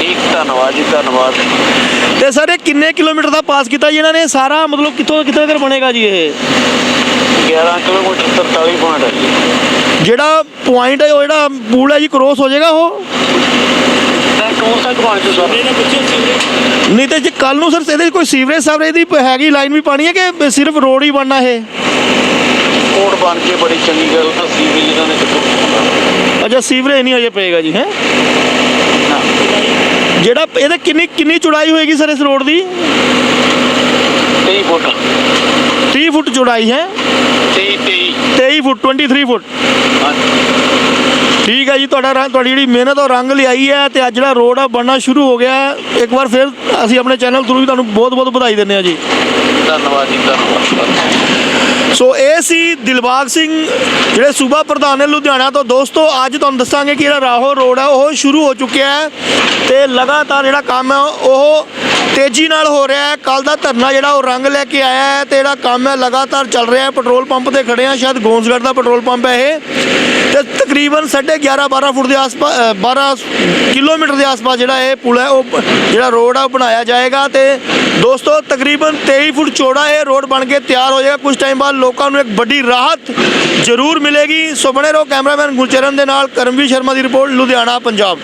ਠੀਕ ਧੰਨਵਾਦ ਜੀ ਧੰਨਵਾਦ। ਤੇ ਸਰ ਇਹ ਕਿੰਨੇ ਕਿਲੋਮੀਟਰ ਦਾ ਪਾਸ ਕੀਤਾ ਜੀ ਇਹਨਾਂ ਨੇ? ਸਾਰਾ ਮਤਲਬ ਕਿੱਥੋਂ ਤੋਂ ਕਿੱਥੇ ਤੱਕ ਬਣੇਗਾ ਜੀ ਇਹ? 11 ਕਿਲੋਮੀਟਰ 43 ਪੁਆਇੰਟ ਹੈ ਜੀ। ਜਿਹੜਾ ਪੁਆਇੰਟ ਹੈ ਉਹ ਜਿਹੜਾ ਪੂਲ ਹੈ ਜੀ ਕ੍ਰੋਸ ਹੋ ਜਾਏਗਾ ਉਹ? ਨਹੀਂ ਤੇ ਜੇ ਕੱਲ ਨੂੰ ਸਰ ਇਹਦੇ ਕੋਈ ਸੀਵਰੇਜ ਸਾਵਰੇਜ ਦੀ ਹੈਗੀ ਲਾਈਨ ਵੀ ਪਾਣੀ ਹੈ ਕਿ ਸਿਰਫ ਰੋਡ ਹੀ ਬਣਨਾ ਇਹ? ਕੋਡ ਬਣ ਕੇ ਬੜੀ ਚੰਗੀ ਗੱਲ ਦੱਸੀ ਵੀ ਇਹਨਾਂ ਨੇ ਕਿੱਥੋਂ ਅੱਛਾ ਸੀਵਰੇਜ ਨਹੀਂ ਅਜੇ ਪਏਗਾ ਜੀ ਹੈ? ਨਾ ਜਿਹੜਾ ਇਹਦੇ ਕਿੰਨੀ ਕਿੰਨੀ ਚੌੜਾਈ ਹੋਏਗੀ ਸਰ ਇਸ ਰੋਡ ਦੀ? 23 ਫੁੱਟ। 30 ਫੁੱਟ ਚੌੜਾਈ ਹੈ। 23 23 23 ਫੁੱਟ 23 ਫੁੱਟ। ਠੀਕ ਹੈ ਜੀ ਤੁਹਾਡਾ ਰੰਗ ਤੁਹਾਡੀ ਜਿਹੜੀ ਮਿਹਨਤ ਉਹ ਰੰਗ ਲਿਆਈ ਹੈ ਤੇ ਅੱਜ ਜਿਹੜਾ ਰੋਡ ਆ ਬਣਨਾ ਸ਼ੁਰੂ ਹੋ ਗਿਆ। ਇੱਕ ਵਾਰ ਫਿਰ ਅਸੀਂ ਆਪਣੇ ਚੈਨਲ ਥਰੂ ਵੀ ਤੁਹਾਨੂੰ ਬਹੁਤ ਬਹੁਤ ਵਧਾਈ ਦਿੰਦੇ ਹਾਂ ਜੀ। ਧੰਨਵਾਦ ਜੀ ਧੰਨਵਾਦ। ਸੋ ਇਹ ਸੀ ਦਿਲਬਾਗ ਸਿੰਘ, ਜਿਹੜੇ ਸੂਬਾ ਪ੍ਰਧਾਨ ਨੇ ਲੁਧਿਆਣਾ ਤੋਂ। ਦੋਸਤੋ, ਅੱਜ ਤੁਹਾਨੂੰ ਦੱਸਾਂਗੇ ਕਿ ਜਿਹੜਾ ਰਾਹੋ ਰੋਡ ਹੈ ਉਹ ਸ਼ੁਰੂ ਹੋ ਚੁੱਕਿਆ ਹੈ ਤੇ ਲਗਾਤਾਰ ਜਿਹੜਾ ਕੰਮ ਹੈ ਉਹ ਤੇਜ਼ੀ ਨਾਲ ਹੋ ਰਿਹਾ ਹੈ। ਕੱਲ ਦਾ ਧਰਨਾ ਜਿਹੜਾ, ਉਹ ਰੰਗ ਲੈ ਕੇ ਆਇਆ ਹੈ ਤੇ ਜਿਹੜਾ ਕੰਮ ਹੈ, ਲਗਾਤਾਰ ਚੱਲ ਰਿਹਾ ਹੈ। ਪੈਟਰੋਲ ਪੰਪ ਤੇ ਖੜੇ ਆ ਸ਼ਾਇਦ ਗੋਂਸਗੜ੍ਹ ਦਾ ਪੈਟਰੋਲ ਪੰਪ ਹੈ ਇਹ। ਤੇ ਤਕਰੀਬਨ 11.5 12 ਫੁੱਟ ਦੇ ਆਸ-ਪਾਸ 12 ਕਿਲੋਮੀਟਰ ਦੇ ਆਸ-ਪਾਸ ਜਿਹੜਾ ਇਹ ਪੁਲ ਹੈ, ਉਹ ਜਿਹੜਾ ਰੋਡ ਹੈ ਉਹ ਬਣਾਇਆ ਜਾਏਗਾ ਤੇ ਦੋਸਤੋ ਤਕਰੀਬਨ 23 ਫੁੱਟ ਚੌੜਾ ਇਹ ਰੋਡ ਬਣ ਕੇ ਤਿਆਰ ਹੋ ਜਾਏਗਾ। ਕੁਝ ਟਾਈਮ ਬਾਅਦ ਲੋਕਾਂ ਨੂੰ ਇੱਕ ਵੱਡੀ ਰਾਹਤ ਜ਼ਰੂਰ ਮਿਲੇਗੀ। ਸੋ ਬਣੇ ਰਹੋ ਕੈਮਰਾਮੈਨ ਗੁਰਚਰਨ ਦੇ ਨਾਲ, ਕਰਮਵੀਰ ਸ਼ਰਮਾ ਦੀ ਰਿਪੋਰਟ, ਲੁਧਿਆਣਾ, ਪੰਜਾਬ।